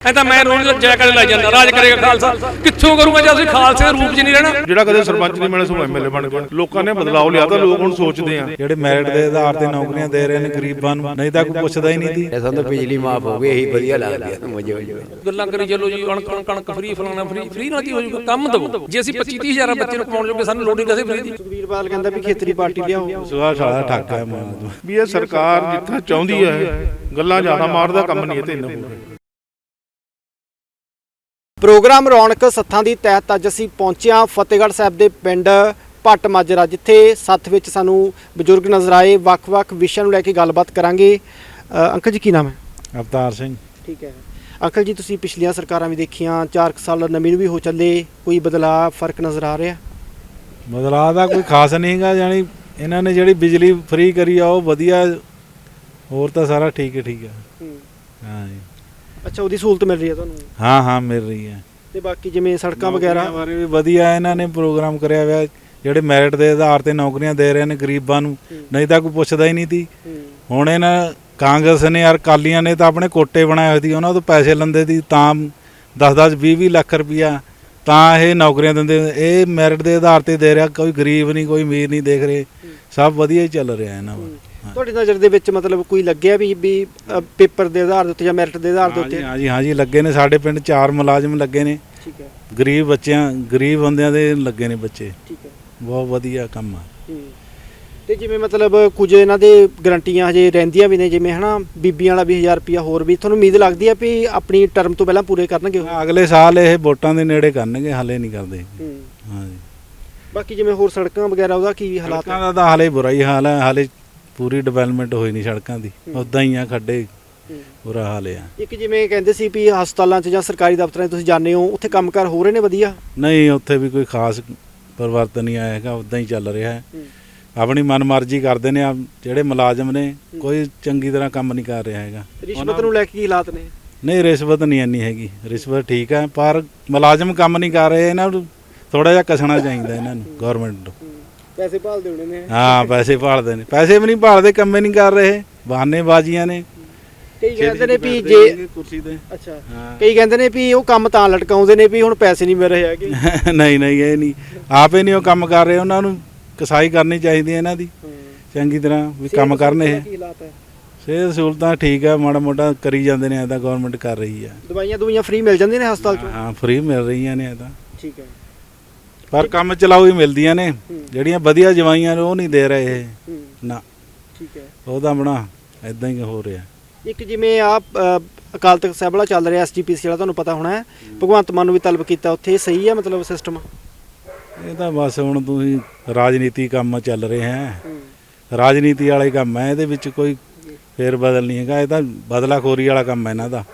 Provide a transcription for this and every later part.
ਐ ਤਾਂ ਮੈਂ ਰੋਜ਼ ਜੈ ਕਰ ਲੈ ਜਾਂਦਾ ਰਾਜ ਕਰੇਗਾ ਖਾਲਸਾ। ਕਿੱਥੋਂ ਕਰੂੰਗਾ ਜੇ ਅਸੀਂ ਖਾਲਸੇ ਦੇ ਰੂਪ 'ਚ ਨਹੀਂ ਰਹਿਣਾ? ਜਿਹੜਾ ਕਦੇ ਸਰਪੰਚ ਨਹੀਂ ਮਿਲਿਆ ਸੋ ਐਮਐਲਏ ਬਣ ਗਿਆ। ਲੋਕਾਂ ਨੇ ਬਦਲਾਅ ਲਿਆ ਤਾਂ ਲੋਕ ਹੁਣ ਸੋਚਦੇ ਆ। ਜਿਹੜੇ ਮੈਰਿਟ ਦੇ ਆਧਾਰ ਤੇ ਨੌਕਰੀਆਂ ਦੇ ਰਹੇ ਨੇ ਗਰੀਬਾਂ ਨੂੰ ਨਹੀਂ ਤਾਂ ਕੋਈ ਪੁੱਛਦਾ ਹੀ ਨਹੀਂ ਸੀ। ਇਹ ਸਾਨੂੰ ਬਿਜਲੀ ਮਾਫ ਹੋ ਗਈ ਇਹੀ ਵਧੀਆ ਲੱਗ ਗਿਆ ਮਜ਼ੇ ਹੋ ਜਾਵੇ ਗੱਲਾਂ ਕਰੀ ਚੱਲੋ ਜੀ ਕਣਕ ਕਣਕ ਫਰੀ ਫਲਾਣਾ ਫਰੀ ਫਰੀ ਨਾਲ ਕੀ ਹੋ ਜਾਊਗਾ ਕੰਮ ਦਵੋ। ਜੇ ਅਸੀਂ 25 30 ਹਜ਼ਾਰ ਬੱਚੇ ਨੂੰ ਕਮਾਉਣ ਜੋਗੇ ਸਾਨੂੰ ਲੋੜ ਹੀ ਨਹੀਂ ਫਰੀ ਦੀ ਬਾਦਲ ਕਹਿੰਦਾ ਵੀ ਖੇਤਰੀ ਪਾਰਟੀ ਲਿਆਓ। ਸੁਹਾ ਸਾਲਾ ਠੱਗ ਹੈ ਮਾਂ ਵੀ ਇਹ ਸਰਕਾਰ ਜਿੱਥਾ ਚਾਹੁੰਦੀ ਹੈ ਗੱਲਾਂ ਜ਼ਿਆਦਾ ਮਾਰਦਾ ਕੰਮ ਨਹੀਂ ਇਹ ਤੇ ਇੰਨਾ ਪ੍ਰੋਗਰਾਮ ਰੌਣਕ ਸੱਥਾਂ ਦੀ ਤਹਿਤ ਅੱਜ ਅਸੀਂ ਪਹੁੰਚੇ ਹਾਂ ਫਤਿਹਗੜ੍ਹ ਸਾਹਿਬ ਦੇ ਪਿੰਡ ਭੱਟ ਮਾਜਰਾ ਜਿੱਥੇ ਸੱਥ ਵਿੱਚ ਸਾਨੂੰ ਬਜ਼ੁਰਗ ਨਜ਼ਰ ਆਏ ਵੱਖ-ਵੱਖ ਵਿਸ਼ਿਆਂ ਨੂੰ ਲੈ ਕੇ ਗੱਲਬਾਤ ਕਰਾਂਗੇ। ਅ, ਅੰਕਲ ਜੀ ਕੀ ਨਾਮ ਹੈ? ਅਵਤਾਰ ਸਿੰਘ। ਠੀਕ ਹੈ। ਅੰਕਲ ਜੀ ਤੁਸੀਂ ਪਿਛਲੀਆਂ ਸਰਕਾਰਾਂ ਵੀ ਦੇਖੀਆਂ 4 ਸਾਲ ਨਵੀਂ ਨੂੰ ਵੀ ਹੋ ਚੱਲੇ ਕੋਈ ਬਦਲਾਅ ਫ਼ਰਕ ਨਜ਼ਰ ਆ ਰਿਹਾ? ਬਦਲਾਅ ਦਾ ਕੋਈ ਖਾਸ ਨਹੀਂਗਾ ਜਾਨੀ ਇਹਨਾਂ ਨੇ ਜਿਹੜੀ ਬਿਜਲੀ ਫ੍ਰੀ ਕਰੀ ਆ ਉਹ ਵਧੀਆ ਹੋਰ ਤਾਂ ਸਾਰਾ ਠੀਕ ਹੈ ਠੀਕ ਹੈ। ਹਾਂ ਜੀ। ਅੱਛਾ ਉਹਦੀ ਸਹੂਲਤ ਮਿਲ ਰਹੀ ਹੈ ਤੁਹਾਨੂੰ? ਹਾਂ ਹਾਂ ਮਿਲ ਰਹੀ ਹੈ। ਤੇ ਬਾਕੀ ਜਿਵੇਂ ਸੜਕਾਂ ਵਗੈਰਾ? ਨੌਕਰੀਆਂ ਬਾਰੇ ਵੀ ਵਧੀਆ ਇਹਨਾਂ ਨੇ ਪ੍ਰੋਗਰਾਮ ਕਰਿਆ ਹੋਇਆ। ਜਿਹੜੇ ਮੈਰਿਟ ਦੇ ਆਧਾਰ ਤੇ ਨੌਕਰੀਆਂ ਦੇ ਰਹੇ ਨੇ ਗਰੀਬਾਂ ਨੂੰ ਨਹੀਂ ਤਾਂ ਕੋਈ ਪੁੱਛਦਾ ਹੀ ਨਹੀਂ ਸੀ। ਹੁਣ ਇਹਨਾਂ ਕਾਂਗਰਸ ਨੇ ਯਾਰ ਕਾਲੀਆਂ ਨੇ ਤਾਂ ਆਪਣੇ ਕੋਟੇ ਬਣਾਏ ਹੋਏ ਸੀ ਉਹਨਾਂ ਤੋਂ ਪੈਸੇ ਲੈਂਦੇ ਸੀ ਤਾਂ 10-10 20-20 ਲੱਖ ਰੁਪਈਆ ਤਾਂ ਇਹ ਨੌਕਰੀਆਂ ਦਿੰਦੇ ਇਹ ਮੈਰਿਟ ਦੇ ਆਧਾਰ ਤੇ ਦੇ ਰਿਹਾ ਕੋਈ ਗਰੀਬ ਨਹੀਂ ਕੋਈ ਅਮੀਰ ਨਹੀਂ ਦੇਖ ਰਹੇ। ਸਭ ਵਧੀਆ ਹੀ ਚੱਲ ਰਿਹਾ ਇਹਨਾਂ ਦਾ। ਤੁਹਾਡੀ ਨਜ਼ਰ ਦੇ ਵਿੱਚ ਮਤਲਬ ਕੋਈ ਲੱਗਿਆ ਵੀ ਵੀ ਅ, ਪੇਪਰ ਦੇ ਆਧਾਰ ਦੇ ਉੱਤੇ ਜਾਂ ਮੈਰਿਟ ਦੇ ਆਧਾਰ ਦੇ ਹਾਂਜੀ ਉੱਤੇ? ਹਾਂਜੀ ਹਾਂਜੀ ਲੱਗੇ ਨੇ। ਸਾਡੇ ਪਿੰਡ ਚਾਰ ਮੁਲਾਜ਼ਮ ਲੱਗੇ ਨੇ। ਠੀਕ ਹੈ। ਗਰੀਬ ਬੱਚਿਆਂ ਗਰੀਬ ਬੰਦਿਆਂ ਦੇ ਲੱਗੇ ਨੇ ਬੱਚੇ। ਠੀਕ ਹੈ। ਬਹੁਤ ਵਧੀਆ ਕੰਮ ਆ। ਹੂੰ। ਤੇ ਜਿਵੇਂ ਮਤਲਬ ਕੁਝ ਇਹਨਾਂ ਦੇ ਗਰੰਟੀਆਂ ਹਜੇ ਰਹਿੰਦੀਆਂ ਵੀ ਨੇ ਜਿਵੇਂ ਹਨਾ ਬੀਬੀਆਂ ਵਾਲਾ 20000 ਰੁਪਿਆ ਹੋਰ ਵੀ ਤੁਹਾਨੂੰ ਉਮੀਦ ਲੱਗਦੀ ਹੈ ਵੀ ਆਪਣੀ ਟਰਮ ਤੋਂ ਪਹਿਲਾਂ ਪੂਰੇ ਕਰਨਗੇ ਉਹ? ਅਗਲੇ ਸਾਲ ਇਹ ਵੋਟਾਂ ਦੇ ਨੇੜੇ ਕਰਨਗੇ ਹਾਲੇ ਨਹੀਂ ਕਰਦੇ। ਹਾਂਜੀ ਬਾਕੀ ਜਿਵੇਂ ਹੋਰ ਸੜਕਾਂ ਵਗੈਰਾ ਉਹਦਾ ਕੀ ਹਾਲਾਤ ਸੜਕਾਂ ਹੈ ਦਾ ਤਾਂ ਹਾਲੇ ਬੁਰਾ ਹੀ ਹਾਲ ਹੈ ਹਾਲੇ ਪੂਰੀ ਡਿਵੈਲਪਮੈਂਟ ਹੋਈ ਨਹੀਂ ਸੜਕਾਂ ਦੀ। ਉਦਾਂ ਹੀ ਆ ਖੱਡੇ ਬੁਰਾ ਹਾਲ ਆ। ਇੱਕ ਜਿਵੇਂ ਕਹਿੰਦੇ ਸੀ ਵੀ ਹਸਪਤਾਲਾਂ 'ਚ ਜਾਂ ਸਰਕਾਰੀ ਦਫ਼ਤਰਾਂ 'ਚ ਤੁਸੀਂ ਜਾਂਦੇ ਹੋ ਉੱਥੇ ਕੰਮਕਾਰ ਹੋ ਰਹੇ ਨੇ ਵਧੀਆ? ਨਹੀਂ ਉੱਥੇ ਵੀ ਕੋਈ ਖਾਸ ਪਰਿਵਰਤਨ ਨਹੀਂ ਆਇਆ ਹੈਗਾ ਉਦਾਂ ਹੀ ਚੱਲ ਰਿਹਾ ਹੈ। ਆਪਣੀ ਮਨਮਰਜ਼ੀ ਕਰਦੇ ਨੇ ਆ ਜਿਹੜੇ ਮੁਲਾਜ਼ਮ ਨੇ ਕੋਈ ਚੰਗੀ ਤਰ੍ਹਾਂ ਕੰਮ ਨਹੀਂ ਕਰ ਰਿਹਾ ਹੈਗਾ। ਰਿਸ਼ਵਤ ਨੂੰ ਲੈ ਕੇ ਕੀ ਹਾਲਾਤ ਨੇ? ਨਹੀਂ ਰਿਸ਼ਵਤ ਨਹੀਂ ਇੰਨੀ ਹੈਗੀ। ਰਿਸ਼ਵਤ ਠੀਕ ਹੈ ਪਰ ਮੁਲਾਜ਼ਮ ਕੰਮ ਨਹੀਂ ਕਰ ਰਹੇ ਇਹਨਾਂ ਨੂੰ ਥੋੜਾ ਜਿਹਾ ਕਸਣਾ ਚਾਹੀਦਾ ਇਹਨਾਂ ਨੂੰ ਗਵਰਨਮੈਂਟ ਨੂੰ। ਪੈਸੇ ਭਾਲਦੇ ਹੋਣੇ ਨੇ। ਹਾਂ ਪੈਸੇ ਭਾਲਦੇ ਨੇ। ਪੈਸੇ ਵੀ ਨਹੀਂ ਭਾਲਦੇ ਕੰਮੇ ਨਹੀਂ ਕਰ ਰਹੇ ਬਹਾਨੇ ਬਾਜ਼ੀਆਂ ਨੇ। ਕਈ ਕਹਿੰਦੇ ਨੇ ਵੀ ਜੇ ਕੁਰਸੀ ਤੇ। ਅੱਛਾ। ਕਈ ਕਹਿੰਦੇ ਨੇ ਵੀ ਉਹ ਕੰਮ ਤਾਂ ਲਟਕਾਉਂਦੇ ਨੇ ਵੀ ਹੁਣ ਪੈਸੇ ਨਹੀਂ ਮਿਲ ਰਹੇ ਹੈਗੇ। ਨਹੀਂ ਨਹੀਂ ਇਹ ਨਹੀਂ। ਆਪੇ ਨਹੀਂ ਉਹ ਕੰਮ ਕਰ ਰਹੇ ਉਹਨਾਂ ਨੂੰ ਕਸਾਈ ਕਰਨੀ ਚਾਹੀਦੀ ਹੈ ਇਹਨਾਂ ਦੀ। ਚੰਗੀ ਤਰ੍ਹਾਂ ਵੀ ਕੰਮ ਕਰਨ ਇਹ। ਕੀ ਹਾਲਾਤ ਹੈ? ਸਿਹਤ ਸਹੂਲਤਾਂ ਠੀਕ ਹੈ ਮਾੜਾ ਮੋਟਾ ਕਰੀ ਜਾਂਦੇ ਨੇ ਐਦਾ ਗਵਰਨਮੈਂਟ ਕਰ ਰਹੀ ਹੈ। ਦਵਾਈਆਂ ਦੁਵਾਈਆਂ ਫ੍ਰੀ ਮਿਲ ਜਾਂਦੀਆਂ ਨੇ ਹਸਪਤਾਲ 'ਚੋਂ? ਹਾਂ ਫ੍ਰੀ ਮਿਲ ਰਹੀਆਂ ਨੇ ਐਦਾ। ਠੀਕ ਹੈ। ਪਰ ਕੰਮ ਚਲਾਊ ਹੀ ਮਿਲਦੀਆਂ ਨੇ। ਜਿਹੜੀਆਂ ਵਧੀਆ ਜਵਾਈਆਂ ਨੇ ਉਹ ਨਹੀਂ ਦੇ ਰਹੇ ਇਹ। ਨਾ। ਠੀਕ ਹੈ। ਉਹਦਾ ਬਣਾ ਐਦਾਂ ਹੀ ਹੋ ਰਿਹਾ। ਇੱਕ ਜਿਵੇਂ ਆ ਅਕਾਲ ਤਖਤ ਸਾਹਿਬ ਵਾਲਾ ਚੱਲ ਰਿਹਾ ਐਸਜੀਪੀਸੀ ਵਾਲਾ ਤੁਹਾਨੂੰ ਪਤਾ ਹੋਣਾ ਹੈ। ਭਗਵੰਤ ਮਾਨ ਨੂੰ ਵੀ ਤਲਬ ਕੀਤਾ ਉੱਥੇ ਸਹੀ ਹੈ ਮਤਲਬ ਸਿਸਟਮ ਇਹ ਤਾਂ ਬਸ ਹੁਣ ਤੁਸੀਂ ਰਾਜਨੀਤੀ ਕੰਮ ਚੱਲ ਰਹੇ ਹੈ। ਰਾਜਨੀਤੀ ਵਾਲੇ ਕੰਮ ਹੈ, ਇਹਦੇ ਵਿੱਚ ਕੋਈ ਫੇਰ ਬਦਲ ਨਹੀਂ ਹੈਗਾ, ਇਹ ਤਾਂ ਬਦਲਾਖੋਰੀ ਵਾਲਾ ਕੰਮ ਹੈ ਇਹਨਾਂ ਦਾ।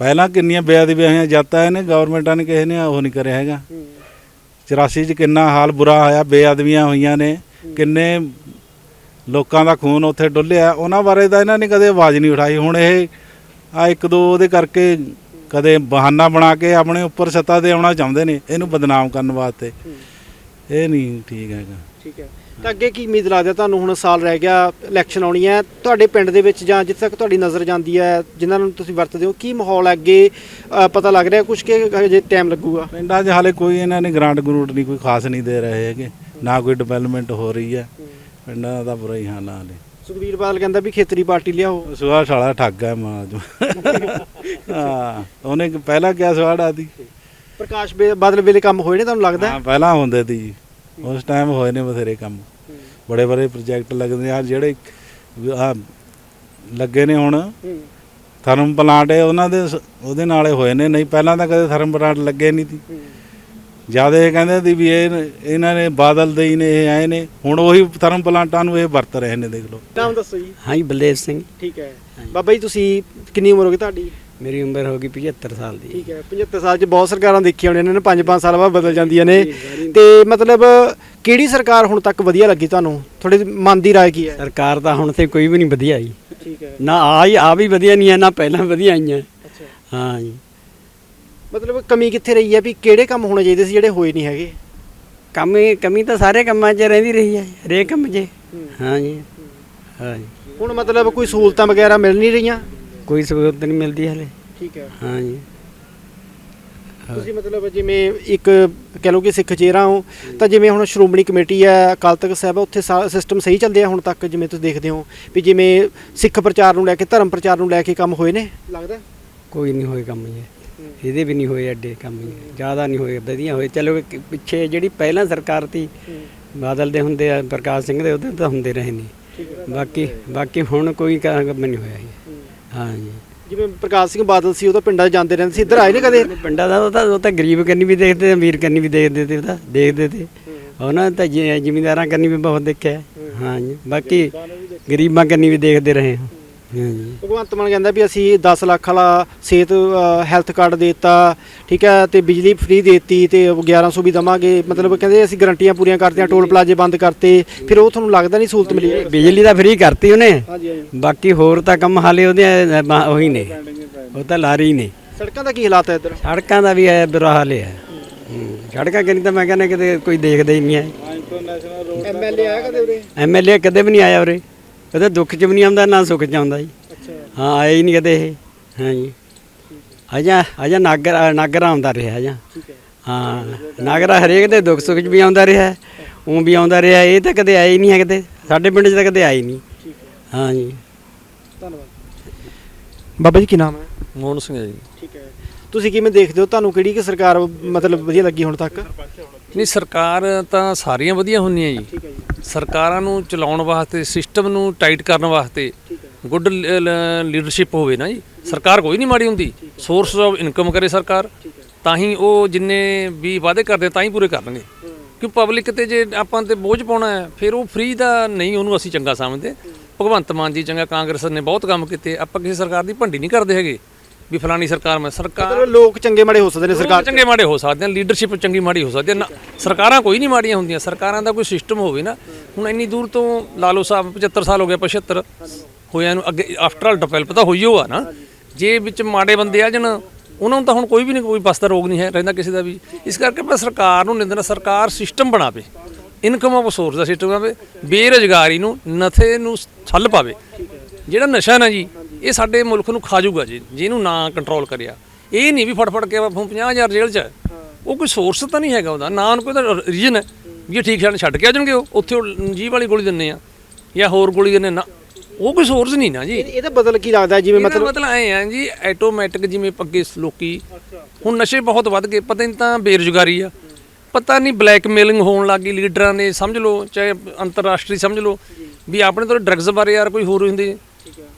ਪਹਿਲਾਂ ਕਿੰਨੀਆਂ ਬੇਅਦਬੀਆਂ ਹੋਈਆਂ ਜਾਤਾਂ ਨੇ ਗਵਰਨਮੈਂਟਾਂ ਨੇ ਕਿਸੇ ਨੇ ਉਹ ਨਹੀਂ ਕਰਿਆ ਹੈਗਾ। 84 ਚ ਕਿੰਨਾ ਹਾਲ ਬੁਰਾ ਹੋਇਆ, ਬੇਅਦਬੀਆਂ ਹੋਈਆਂ ਨੇ, ਕਿੰਨੇ ਲੋਕਾਂ ਦਾ ਖੂਨ ਉੱਥੇ ਡੁੱਲਿਆ, ਉਹਨਾਂ ਬਾਰੇ ਤਾਂ ਇਹਨਾਂ ਨੇ ਕਦੇ ਆਵਾਜ਼ ਨਹੀਂ ਉਠਾਈ। ਹੁਣ ਇਹ ਆ ਇੱਕ ਦੋ ਉਹਦੇ ਕਰਕੇ ਕਦੇ ਬਹਾਨਾ ਬਣਾ ਕੇ ਆਪਣੇ ਉੱਪਰ ਸੱਤਾ ਤੇ ਆਉਣਾ ਚਾਹੁੰਦੇ ਨੇ ਇਹਨੂੰ ਬਦਨਾਮ ਕਰਨ ਵਾਸਤੇ। ਇਹ ਨਹੀਂ ਠੀਕ ਹੈਗਾ। ਠੀਕ ਹੈ। ਤਾਂ ਅੱਗੇ ਕੀ ਉਮੀਦ ਲੱਗਦਾ ਤੁਹਾਨੂੰ? ਹੁਣ ਸਾਲ ਰਹਿ ਗਿਆ ਇਲੈਕਸ਼ਨ ਆਉਣੀ ਹੈ। ਤੁਹਾਡੇ ਪਿੰਡ ਦੇ ਵਿੱਚ ਜਾਂ ਜਿੱਥੇ ਤੱਕ ਤੁਹਾਡੀ ਨਜ਼ਰ ਜਾਂਦੀ ਹੈ ਜਿਨ੍ਹਾਂ ਨੂੰ ਤੁਸੀਂ ਵਰਤਦੇ ਹੋ ਕੀ ਮਾਹੌਲ ਹੈ ਅੱਗੇ? ਪਤਾ ਲੱਗ ਰਿਹਾ ਕੁਝ ਕਿ ਹਜੇ ਟਾਈਮ ਲੱਗੂਗਾ? ਪਿੰਡਾਂ 'ਚ ਹਾਲੇ ਕੋਈ ਇਹਨਾਂ ਨੇ ਗ੍ਰਾਂਟ ਗਰੂਟ ਨਹੀਂ ਕੋਈ ਖਾਸ ਨਹੀਂ ਦੇ ਰਹੇ ਹੈਗੇ। ਨਾ ਕੋਈ ਡਿਵੈਲਪਮੈਂਟ ਹੋ ਰਹੀ ਹੈ। ਪਿੰਡਾਂ ਦਾ ਬੁਰਾ ਹੀ ਹਾਲ ਹਾਲੇ। ਸੁਖਬੀਰ ਬਾਦਲ ਕਹਿੰਦਾ ਵੀ ਖੇਤਰੀ ਪਾਰਟੀ ਲਿਆਓ। ਸੁਹਾ ਸਾਲਾ ਠੱਗ ਹੈ ਮਾਂ ਹਾਂ ਉਹਨੇ ਪਹਿਲਾਂ ਕਿਹਾ ਸੁਹਾੜਾ ਦੀ ਪ੍ਰਕਾਸ਼ ਬੇ- ਬਾਦਲ ਵੇਲੇ ਕੰਮ ਹੋਏ ਨੇ ਤੁਹਾਨੂੰ ਲੱਗਦਾ? ਹੈ? ਹਾਂ ਪਹਿਲਾਂ ਹੁੰਦੇ ਸੀ ਜੀ। ਉਸ ਟਾਈਮ ਹੋਏ ਨੇ ਬਥੇਰੇ ਕੰਮ। ਬੜੇ ਬੜੇ ਪ੍ਰੋਜੈਕਟ ਲੱਗਦੇ ਆ। ਜਿਹੜੇ ਆ ਲੱਗੇ ਨੇ ਹੁਣ। ਥਰਮ ਪਲਾਂਟ ਇਹ ਉਹਨਾਂ ਦੇ ਸ- ਉਹਦੇ ਨਾਲੇ ਹੋਏ ਨੇ। ਨਹੀਂ ਪਹਿਲਾਂ ਤਾਂ ਕਦੇ ਥਰਮ ਪਲਾਂਟ ਲੱਗੇ ਨਹੀਂ ਸੀ। ਜ਼ਿਆਦਾ ਇਹ ਕਹਿੰਦੇ ਸੀ ਵੀ ਇਹ ਇਹਨਾਂ ਨੇ ਬਾਦਲ ਦੇ ਹੀ ਨੇ ਇਹ ਆਏ ਨੇ। ਹੁਣ ਉਹੀ ਥਰਮ ਪਲਾਂਟਾਂ ਨੂੰ ਇਹ ਵਰਤ ਰਹੇ ਨੇ ਦੇਖ ਲਓ। ਨਾਮ ਦੱਸੋ ਜੀ। ਹਾਂਜੀ ਬਲਦੇਵ ਸਿੰਘ। ਠੀਕ ਹੈ। ਬਾਬਾ ਜੀ ਤੁਸੀਂ ਕਿੰਨੀ ਉਮਰ ਹੋ ਗਈ ਤੁਹਾਡੀ? ਮੇਰੀ ਉਮਰ ਹੋ ਗਈ 75 ਸਾਲ ਦੀ। ਠੀਕ ਹੈ 75 ਸਾਲ ਚ ਬਹੁਤ ਸਰਕਾਰਾਂ ਦੇਖੀਆਂ ਹੋਣੀਆਂ ਇਹਨਾਂ ਨੇ 5-5 ਸਾਲ ਬਾਅਦ ਬਦਲ ਜਾਂਦੀਆਂ ਨੇ। ਤੇ ਮਤਲਬ ਕਿਹੜੀ ਸਰਕਾਰ ਹੁਣ ਤੱਕ ਵਧੀਆ ਲੱਗੀ ਤੁਹਾਨੂੰ? ਤੁਹਾਡੇ ਮਨ ਦੀ ਰਾਏ ਕੀ ਹੈ? ਸਰਕਾਰ ਤਾਂ ਹੁਣ ਤੇ ਕੋਈ ਵੀ ਨਹੀਂ ਵਧੀਆ ਆਈ ਠੀਕ ਹੈ। ਨਾ ਆ ਹੀ ਆ ਵੀ ਵਧੀਆ ਨਹੀਂ ਹੈ ਨਾ ਪਹਿਲਾਂ ਵਧੀਆ ਆਈਆਂ। ਅੱਛਾ। ਹਾਂ ਜੀ। ਮਤਲਬ ਕਮੀ ਕਿੱਥੇ ਰਹੀ ਹੈ ਵੀ ਕਿਹੜੇ ਕੰਮ ਹੋਣੇ ਚਾਹੀਦੇ ਸੀ ਜਿਹੜੇ ਹੋਏ ਨਹੀਂ ਹੈਗੇ? ਕੰਮ ਕਮੀ ਤਾਂ ਸਾਰੇ ਕੰਮਾਂ 'ਚ ਰਹਿੰਦੀ ਰਹੀ ਹੈ ਹਰੇਕ ਕੰਮ 'ਚ। ਹਾਂ। ਜੀ ਹਾਂ ਜੀ ਹੁਣ ਮਤਲਬ ਕੋਈ ਸਹੂਲਤਾਂ ਵਗੈਰਾ ਮਿਲ ਨਹੀਂ ਰਹੀਆਂ? ਕੋਈ ਸਹੂਲਤ ਨਹੀਂ ਮਿਲਦੀ ਹਲੇ। ਠੀਕ ਹੈ। ਹਾਂ ਜੀ ਤੁਸੀਂ ਮਤਲਬ ਜਿਵੇਂ ਇੱਕ ਕਹਿ ਲਓ ਕਿ ਸਿੱਖ ਚਿਹਰਾ ਹੋ ਤਾਂ ਜਿਵੇਂ ਹੁਣ ਸ਼੍ਰੋਮਣੀ ਕਮੇਟੀ ਹੈ ਅਕਾਲ ਤਖਤ ਸਾਹਿਬ ਹੈ ਉੱਥੇ ਸਿਸਟਮ ਸਹੀ ਚੱਲਦੇ ਆ ਹੁਣ ਤੱਕ ਜਿਵੇਂ ਤੁਸੀਂ ਦੇਖਦੇ ਹੋ? ਵੀ ਜਿਵੇਂ ਸਿੱਖ ਪ੍ਰਚਾਰ ਨੂੰ ਲੈ ਕੇ ਧਰਮ ਪ੍ਰਚਾਰ ਨੂੰ ਲੈ ਕੇ ਕੰਮ ਹੋਏ ਨੇ? ਲੱਗਦਾ? ਕੋਈ ਨਹੀਂ ਹੋਏ ਕੰਮ ਜੀ। ਇਹਦੇ ਵੀ ਨਹੀਂ ਹੋਏ ਐਡੇ ਕੰਮ ਜ਼ਿਆਦਾ ਨਹੀਂ ਹੋਏ ਵਧੀਆ ਹੋਏ। ਚਲੋ ਕਿ ਪਿੱਛੇ ਜਿਹੜੀ ਪਹਿਲਾਂ ਸਰਕਾਰ ਸੀ ਬਾਦਲ ਦੇ ਹੁੰਦੇ ਆ ਪ੍ਰਕਾਸ਼ ਸਿੰਘ ਦੇ ਉਹਦੇ ਤਾਂ ਹੁੰਦੇ ਰਹੇ ਨਹੀਂ। ਬਾਕੀ ਬਾਕੀ ਹੁਣ ਕੋਈ ਕੰਮ ਨਹੀਂ ਹੋਇਆ ਜੀ। ਹਾਂ। ਜੀ। ਜਿਵੇਂ ਪ੍ਰਕਾਸ਼ ਸਿੰਘ ਬਾਦਲ ਸੀ ਉਹ ਤਾਂ ਪਿੰਡਾਂ 'ਚ ਜਾਂਦੇ ਰਹਿੰਦੇ ਸੀ ਇੱਧਰ ਆਏ ਨੇ ਕਦੇ? ਪਿੰਡਾਂ ਦਾ ਉਹ ਤਾਂ ਉਹ ਤਾਂ ਗਰੀਬ ਕੰਨੀ ਵੀ ਦੇਖਦੇ ਤੇ ਅਮੀਰ ਕੰਨੀ ਵੀ ਦੇਖਦੇ ਤੇ ਉਹ ਤਾਂ ਦੇਖਦੇ ਤੇ। ਉਹਨਾਂ ਤਾਂ ਜ਼ਿਮੀਂਦਾਰਾਂ ਕੰਨੀ ਵੀ ਬਹੁਤ ਦੇਖਿਆ। ਹਾਂ। ਜੀ। ਬਾਕੀ ਗਰੀਬਾਂ ਕੰਨੀ ਵੀ ਦੇਖਦੇ ਰਹੇ। ਹਾਂ ਭਗਵੰਤ ਮਾਨ ਕਹਿੰਦਾ ਵੀ ਅਸੀਂ 10 ਲੱਖ ਵਾਲਾ ਸਿਹਤ ਹੈਲਥ ਕਾਰਡ ਦੇਤਾ ਠੀਕ ਹੈ ਤੇ ਬਿਜਲੀ ਫ੍ਰੀ ਦੇਤੀ ਤੇ 1100 ਵੀ ਦਵਾਂਗੇ। ਮਤਲਬ ਕਹਿੰਦੇ ਅਸੀਂ ਗਰੰਟੀਆਂ ਪੂਰੀਆਂ ਕਰਤੀਆਂ ਟੋਲ ਪਲਾਜ਼ੇ ਬੰਦ ਕਰਤੇ। ਫਿਰ ਉਹ ਤੁਹਾਨੂੰ ਲੱਗਦਾ ਨਹੀਂ ਸਹੂਲਤ ਮਿਲੀ? ਬਿਜਲੀ ਦਾ ਫ੍ਰੀ ਕਰਤੀ ਉਹਨੇ। ਬਾਕੀ ਹੋਰ ਤਾਂ ਕੰਮ ਹਾਲੇ ਉਹਦੇ ਉਹੀ ਨੇ। ਉਹ ਤਾਂ ਲਾਰੀ ਨੇ। ਸੜਕਾਂ ਦਾ ਕੀ ਹਾਲਾਤ ਹੈ ਇੱਧਰ? ਸੜਕਾਂ ਦਾ ਵੀ ਹੈ ਬੁਰਾ ਹਾਲ ਹੈ ਹੂੰ, ਸੜਕਾਂ ਕਿੰਨੀ ਤਾਂ ਮੈਂ ਕਹਿੰਦਾ ਕਿਤੇ ਕੋਈ ਦੇਖਦਾ ਹੀ ਨਹੀਂ ਹੈ। ਐਮਐਲਏ ਆਇਆ ਕਦੇ ਉਰੇ? ਐਮਐਲਏ ਕਦੇ ਵੀ ਨਹੀਂ ਆਇਆ ਉਰੇ। ਉਹਦੇ ਦੁੱਖ 'ਚ ਵੀ ਨਹੀਂ ਆਉਂਦਾ ਨਾ ਸੁੱਖ 'ਚ ਆਉਂਦਾ ਜੀ। ਹਾਂ ਆਇਆ ਹੀ ਨਹੀਂ ਕਦੇ ਇਹ। ਹਾਂ ਜੀ। ਅਜਾ ਅਜਾ ਨਾਗਰ ਨਾਗਰਾ ਆਉਂਦਾ ਰਿਹਾ ਅਜਾ। ਹੈ। ਨਾਗਰਾ ਹਰੇਕ ਦੇ ਦੁੱਖ ਸੁੱਖ 'ਚ ਵੀ ਆਉਂਦਾ ਰਿਹਾ ਉਹ ਵੀ ਆਉਂਦਾ ਰਿਹਾ ਇਹ ਤਾਂ ਕਦੇ ਆਇਆ ਹੀ ਨਹੀਂ ਹੈ ਕਿਤੇ ਸਾਡੇ ਪਿੰਡ 'ਚ ਤਾਂ ਕਦੇ ਆਇਆ ਹੀ ਨਹੀਂ। ਹੈ ਜੀ। ਧੰਨਵਾਦ। ਬਾਬਾ ਜੀ ਕੀ ਨਾਮ ਹੈ? ਮੋਹਨ ਸਿੰਘ ਹੈ ਜੀ। ਠੀਕ ਹੈ। ਤੁਸੀਂ ਕਿਵੇਂ ਦੇਖਦੇ ਹੋ? ਤੁਹਾਨੂੰ ਕਿਹੜੀ ਕਿ ਸਰਕਾਰ ਮਤਲਬ ਵਧੀਆ ਲੱਗੀ ਹੁਣ ਤੱਕ? ਨਹੀਂ ਸਰਕਾਰ ਤਾਂ ਸਾਰੀਆਂ ਵਧੀਆ ਹੁੰਦੀਆਂ ਜੀ। ਸਰਕਾਰਾਂ ਨੂੰ ਚਲਾਉਣ ਵਾਸਤੇ ਸਿਸਟਮ ਨੂੰ ਟਾਈਟ ਕਰਨ ਵਾਸਤੇ ਗੁੱਡ ਲੀਡਰਸ਼ਿਪ ਹੋਵੇ ਨਾ ਜੀ। ਸਰਕਾਰ ਕੋਈ ਨਹੀਂ ਮਾੜੀ ਹੁੰਦੀ। ਸੋਰਸ ਆਫ ਇਨਕਮ ਕਰੇ ਸਰਕਾਰ। ਤਾਂ ਹੀ ਉਹ ਜਿੰਨੇ ਵੀ ਵਾਅਦੇ ਕਰਦੇ ਤਾਂ ਹੀ ਪੂਰੇ ਕਰਨਗੇ। ਕਿ ਪਬਲਿਕ ਤੇ ਜੇ ਆਪਾਂ ਤੇ ਬੋਝ ਪਾਉਣਾ ਹੈ ਫਿਰ ਉਹ ਫ੍ਰੀ ਦਾ ਨਹੀਂ ਉਹਨੂੰ ਅਸੀਂ ਚੰਗਾ ਸਮਝਦੇ। ਭਗਵੰਤ ਮਾਨ ਜੀ ਚੰਗਾ ਕਾਂਗਰਸ ਨੇ ਬਹੁਤ ਕੰਮ ਕੀਤੇ। ਆਪਾਂ ਕਿਸੇ ਸਰਕਾਰ ਦੀ ਭੰਡੀ ਨਹੀਂ ਕਰਦੇ ਹੈਗੇ। ਵੀ ਫਲਾਨੀ ਸਰਕਾਰ ਮੈਂ ਸਰਕਾਰ ਮਤਲਬ ਲੋਕ ਚੰਗੇ ਮਾੜੇ ਹੋ ਸਕਦੇ ਨੇ ਸਰਕਾਰ ਸਰਕਾਰ ਚੰਗੇ ਮਾੜੇ ਹੋ ਸਕਦੇ ਆ ਲੀਡਰਸ਼ਿਪ ਚੰਗੀ ਮਾੜੀ ਹੋ ਸਕਦੀ ਹੈ। ਨਾ- ਸਰਕਾਰਾਂ ਕੋਈ ਨਹੀਂ ਮਾੜੀਆਂ ਹੁੰਦੀਆਂ ਸਰਕਾਰਾਂ ਦਾ ਕੋਈ ਸਿਸਟਮ ਹੋਵੇ ਨਾ ਹੁਣ ਇੰਨੀ ਦੂਰ ਤੋਂ ਲਾਲੋ ਸਾਹਿਬ 75 ਸਾਲ ਹੋ ਗਿਆ 75 ਹੋਇਆਂ ਨੂੰ ਅੱਗੇ ਆਫਟਰ ਆਲ ਡਿਵੈਲਪ ਤਾਂ ਹੋਈ ਹੋਆ ਨਾ। ਜੇ ਵਿੱਚ ਮਾੜੇ ਬੰਦੇ ਆ ਜਣ ਉਹਨਾਂ ਨੂੰ ਤਾਂ ਹੁਣ ਕੋਈ ਵੀ ਨਹੀਂ ਕੋਈ ਬਸਤਾ ਰੋਗ ਨਹੀਂ ਹੈ ਰਹਿੰਦਾ ਕਿਸੇ ਦਾ ਵੀ। ਇਸ ਕਰਕੇ ਆਪਾਂ ਸਰਕਾਰ ਨੂੰ ਨਿੰਦਣਾ ਸਰਕਾਰ ਸਿਸਟਮ ਬਣਾਵੇ ਇਨਕਮ ਆਫ ਸੋਰਸ ਦਾ ਸਿਸਟਮ ਬਣਾਵੇ ਬੇਰੁਜ਼ਗਾਰੀ ਨੂੰ ਨਥੇ ਨੂੰ ਛੱਲ ਪਾਵੇ। ਜਿਹੜਾ ਨਸ਼ਾ ਨਾ ਜੀ ਇਹ ਸਾਡੇ ਮੁਲਕ ਨੂੰ ਖਾ ਜਾਊਗਾ ਜੀ ਜਿਹਨੂੰ ਨਾ ਕੰਟਰੋਲ ਕਰਿਆ। ਇਹ ਨਹੀਂ ਵੀ ਫੜ ਕੇ ਆਪਾਂ 50000 ਜੇਲ੍ਹ 'ਚ ਉਹ ਕੋਈ ਸੋਰਸ ਤਾਂ ਨਹੀਂ ਹੈਗਾ ਉਹਦਾ। ਨਾ ਉਹਨੂੰ ਕੋਈ ਤਾਂ ਰੀਜਨ ਹੈ ਵੀ ਇਹ ਠੀਕ ਛੱਡ ਛੱਡ ਕੇ ਆ ਜਾਣਗੇ ਉਹ। ਉੱਥੇ ਉਹ ਜੀਵ ਵਾਲੀ ਗੋਲੀ ਦਿੰਨੇ ਆ ਜਾਂ ਹੋਰ ਗੋਲੀ ਦਿੰਨੇ ਨਾ ਉਹ ਕੋਈ ਸੋਰਸ ਨਹੀਂ ਨਾ ਜੀ। ਇਹ- ਇਹਦਾ ਬਦਲ ਕੀ ਲੱਗਦਾ? ਜਿਵੇਂ ਮਤਲਬ ਮਤਲਬ ਮਤਲਬ ਐ ਆ ਜੀ ਆਟੋਮੈਟਿਕ ਜਿਵੇਂ ਅੱਗੇ ਲੋਕੀ। ਹੁਣ ਨਸ਼ੇ ਬਹੁਤ ਵੱਧ ਗਏ ਪਤਾ ਨਹੀਂ ਤਾਂ ਬੇਰੁਜ਼ਗਾਰੀ ਆ। ਪਤਾ ਨਹੀਂ ਬਲੈਕਮੇਲਿੰਗ ਹੋਣ ਲੱਗ ਗਈ ਲੀਡਰਾਂ ਨੇ ਸਮਝ ਲਓ ਚਾਹੇ ਅੰਤਰਰਾਸ਼ਟਰੀ ਸਮਝ ਲਓ ਵੀ ਆਪਣੇ ਤੋਂ ਡਰੱਗਸ ਬਾਰੇ ਯਾਰ ਕੋਈ ਹੋਰ ਹੁੰਦੇ।